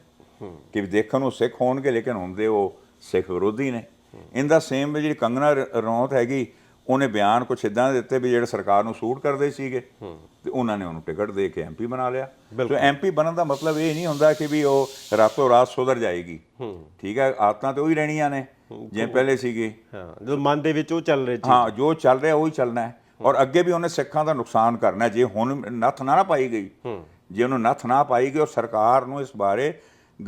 ਕਿ ਦੇਖਣ ਨੂੰ ਸਿੱਖ ਹੋਣਗੇ ਲੇਕਿਨ ਹੁੰਦੇ ਉਹ ਸਿੱਖ ਵਿਰੋਧੀ ਨੇ। ਇਹਦਾ ਸੇਮ ਜਿਹੜੀ ਕੰਗਨਾ ਰਣੌਤ ਹੈਗੀ ਉਹਨੇ ਬਿਆਨ ਕੁਛ ਇਦਾਂ ਦੇ ਦਿੱਤੇ ਵੀ ਜਿਹੜੇ ਸਰਕਾਰ ਨੂੰ ਸੂਟ ਕਰਦੇ ਸੀਗੇ ਤੇ ਉਹਨਾਂ ਨੇ ਉਹਨੂੰ ਟਿਕਟ ਦੇ ਕੇ ਐਮਪੀ ਬਣਾ ਲਿਆ। ਸੋ ਐਮਪੀ ਬਣਨ ਦਾ ਮਤਲਬ ਇਹ ਨਹੀਂ ਹੁੰਦਾ ਕਿ ਵੀ ਉਹ ਰਾਤੋਂ ਰਾਤ ਸੁਧਰ ਜਾਏਗੀ। ਠੀਕ ਹੈ ਆਦਤਾਂ ਤੇ ਉਹੀ ਰਹਿਣੀਆਂ ਨੇ ਜਿਵੇਂ ਪਹਿਲੇ ਸੀਗੇ। ਹਾਂ ਜਦੋਂ ਮਨ ਦੇ ਵਿੱਚ ਉਹ ਚੱਲ ਰਿਹਾ ਹਾਂ ਜੋ ਚੱਲ ਰਿਹਾ ਉਹੀ ਚੱਲਣਾ ਹੈ। ਔਰ ਅੱਗੇ ਵੀ ਉਹਨੇ ਸਿੱਖਾਂ ਦਾ ਨੁਕਸਾਨ ਕਰਨਾ। ਜੇ ਹੁਣ ਨੱਥ ਨਾ ਨਾ ਪਾਈ ਗਈ ਜੇ ਉਹਨੂੰ ਨੱਥ ਨਾ ਪਾਈ ਗਈ ਉਹ ਸਰਕਾਰ ਨੂੰ ਇਸ ਬਾਰੇ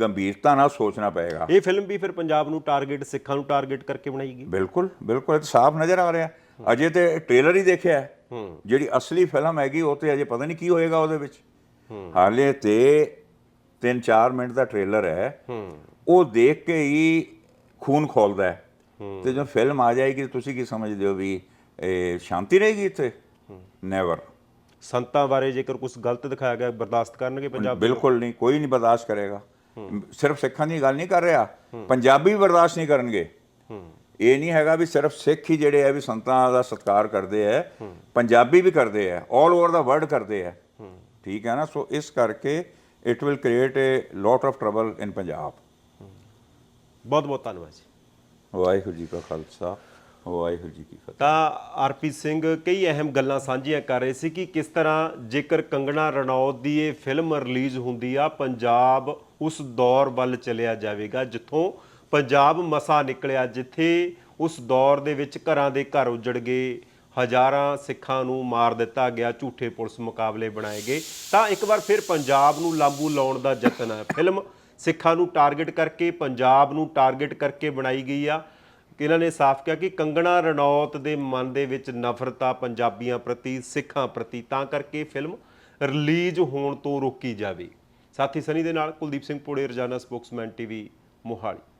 ਗੰਭੀਰਤਾ ਨਾਲ ਸੋਚਣਾ ਪਏਗਾ। ਇਹ ਫਿਲਮ ਵੀ ਫਿਰ ਪੰਜਾਬ ਨੂੰ ਟਾਰਗੇਟ ਸਿੱਖਾਂ ਨੂੰ ਟਾਰਗੇਟ ਕਰਕੇ ਬਣਾਈ ਗਈ ਬਿਲਕੁਲ ਬਿਲਕੁਲ ਇਹ ਤਾਂ ਸਾਫ਼ ਨਜ਼ਰ ਆ ਰਿਹਾ। ਅਜੇ ਤੇ ਟ੍ਰੇਲਰ ਹੀ ਦੇਖਿਆ ਹੈ। ਜਿਹੜੀ ਅਸਲੀ ਫਿਲਮ ਹੈਗੀ ਉਹ ਤੇ ਅਜੇ ਪਤਾ ਨਹੀਂ ਕੀ ਹੋਏਗਾ ਉਹਦੇ ਵਿੱਚ। ਹਾਲੇ ਤੇ 3-4 ਮਿੰਟ ਦਾ ਟ੍ਰੇਲਰ ਹੈ। ਉਹ ਦੇਖ ਕੇ ਹੀ ਖੂਨ ਖੋਲਦਾ ਹੈ। ਤੇ ਜਦੋਂ ਫਿਲਮ ਆ ਜਾਏਗੀ ਤੁਸੀਂ ਕੀ ਸਮਝਦੇ ਹੋ ਵੀ ਇਹ ਸ਼ਾਂਤੀ ਰਹੇਗੀ ਇੱਥੇ? ਨੈਵਰ ਸੰਤਾਂ ਬਾਰੇ ਜੇਕਰ ਕੁਝ ਗਲਤ ਦਿਖਾਇਆ ਗਿਆ ਬਰਦਾਸ਼ਤ ਕਰਨਗੇ ਪੰਜਾਬ? ਬਿਲਕੁਲ ਨਹੀਂ ਕੋਈ ਨਹੀਂ ਬਰਦਾਸ਼ਤ ਕਰੇਗਾ। ਸਿਰਫ ਸਿੱਖਾਂ ਦੀ ਗੱਲ ਨਹੀਂ ਕਰ ਰਿਹਾ ਪੰਜਾਬੀ ਬਰਦਾਸ਼ਤ ਨਹੀਂ ਕਰਨਗੇ। ਇਹ ਨਹੀਂ ਹੈਗਾ ਵੀ ਸਿਰਫ ਸਿੱਖ ਹੀ ਜਿਹੜੇ ਆ ਵੀ ਸੰਤਾਂ ਦਾ ਸਤਿਕਾਰ ਕਰਦੇ ਆ ਪੰਜਾਬੀ ਵੀ ਕਰਦੇ ਆ 올 ਓਵਰ ਦਾ ਵਰਲਡ ਕਰਦੇ ਆ। ਠੀਕ ਹੈ ਨਾ? ਸੋ ਇਸ ਕਰਕੇ it will create a lot of trouble in Punjab ਬਹੁਤ ਬਹੁਤ ਧੰਨਵਾਦ ਜੀ। ਵਾਹਿਗੁਰੂ ਜੀ ਕਾ ਖਾਲਸਾ। ਵਾਹਿਗੁਰੂ ਜੀ ਕੀ ਫਤਿਹ। ਤਾਂ ਆਰਪੀ ਸਿੰਘ, ਕਈ ਅਹਿਮ ਗੱਲਾਂ ਸਾਂਝੀਆਂ ਕਰ ਰਹੇ ਸੀ ਕਿ ਕਿਸ ਤਰ੍ਹਾਂ ਜੇਕਰ ਕੰਗਣਾ ਰਣੌਤ ਦੀ ਇਹ ਫਿਲਮ ਰਿਲੀਜ਼ ਹੁੰਦੀ ਆ, ਪੰਜਾਬ ਉਸ ਦੌਰ ਵੱਲ ਚਲਿਆ ਜਾਵੇਗਾ, ਜਿੱਥੋਂ ਪੰਜਾਬ ਮਸਾ ਨਿਕਲਿਆ, ਜਿੱਥੇ ਉਸ ਦੌਰ ਦੇ ਵਿੱਚ ਘਰਾਂ ਦੇ ਘਰ ਉਜੜ ਗਏ, ਹਜ਼ਾਰਾਂ ਸਿੱਖਾਂ ਨੂੰ ਮਾਰ ਦਿੱਤਾ ਗਿਆ, ਝੂਠੇ ਪੁਲਿਸ ਮੁਕਾਬਲੇ ਬਣਾਏ ਗਏ। ਤਾਂ ਇੱਕ ਵਾਰ ਫਿਰ ਪੰਜਾਬ ਨੂੰ ਲਾਂਬੂ ਲਾਉਣ ਦਾ ਯਤਨ ਹੈ ਫਿਲਮ ਸਿੱਖਾਂ ਨੂੰ ਟਾਰਗੇਟ ਕਰਕੇ, ਪੰਜਾਬ ਨੂੰ ਟਾਰਗੇਟ ਕਰਕੇ ਬਣਾਈ ਗਈ ਆ। ਕਿ ਇਹਨਾਂ ਨੇ ਸਾਫ਼ ਕਿਹਾ ਕਿ ਕੰਗਣਾ ਰਣੌਤ ਦੇ ਮਨ ਦੇ ਵਿੱਚ ਨਫ਼ਰਤ ਆ ਪੰਜਾਬੀਆਂ ਪ੍ਰਤੀ, ਸਿੱਖਾਂ ਪ੍ਰਤੀ, ਤਾਂ ਕਰਕੇ ਫਿਲਮ ਰਿਲੀਜ਼ ਹੋਣ ਤੋਂ ਰੋਕੀ ਜਾਵੇ। ਸਾਥੀ ਸਨੀ ਦੇ ਨਾਲ ਕੁਲਦੀਪ ਸਿੰਘ ਪੋੜੇ, ਰੋਜ਼ਾਨਾ ਸਪੋਕਸਮੈਨ ਟੀਵੀ, ਮੋਹਾਲੀ।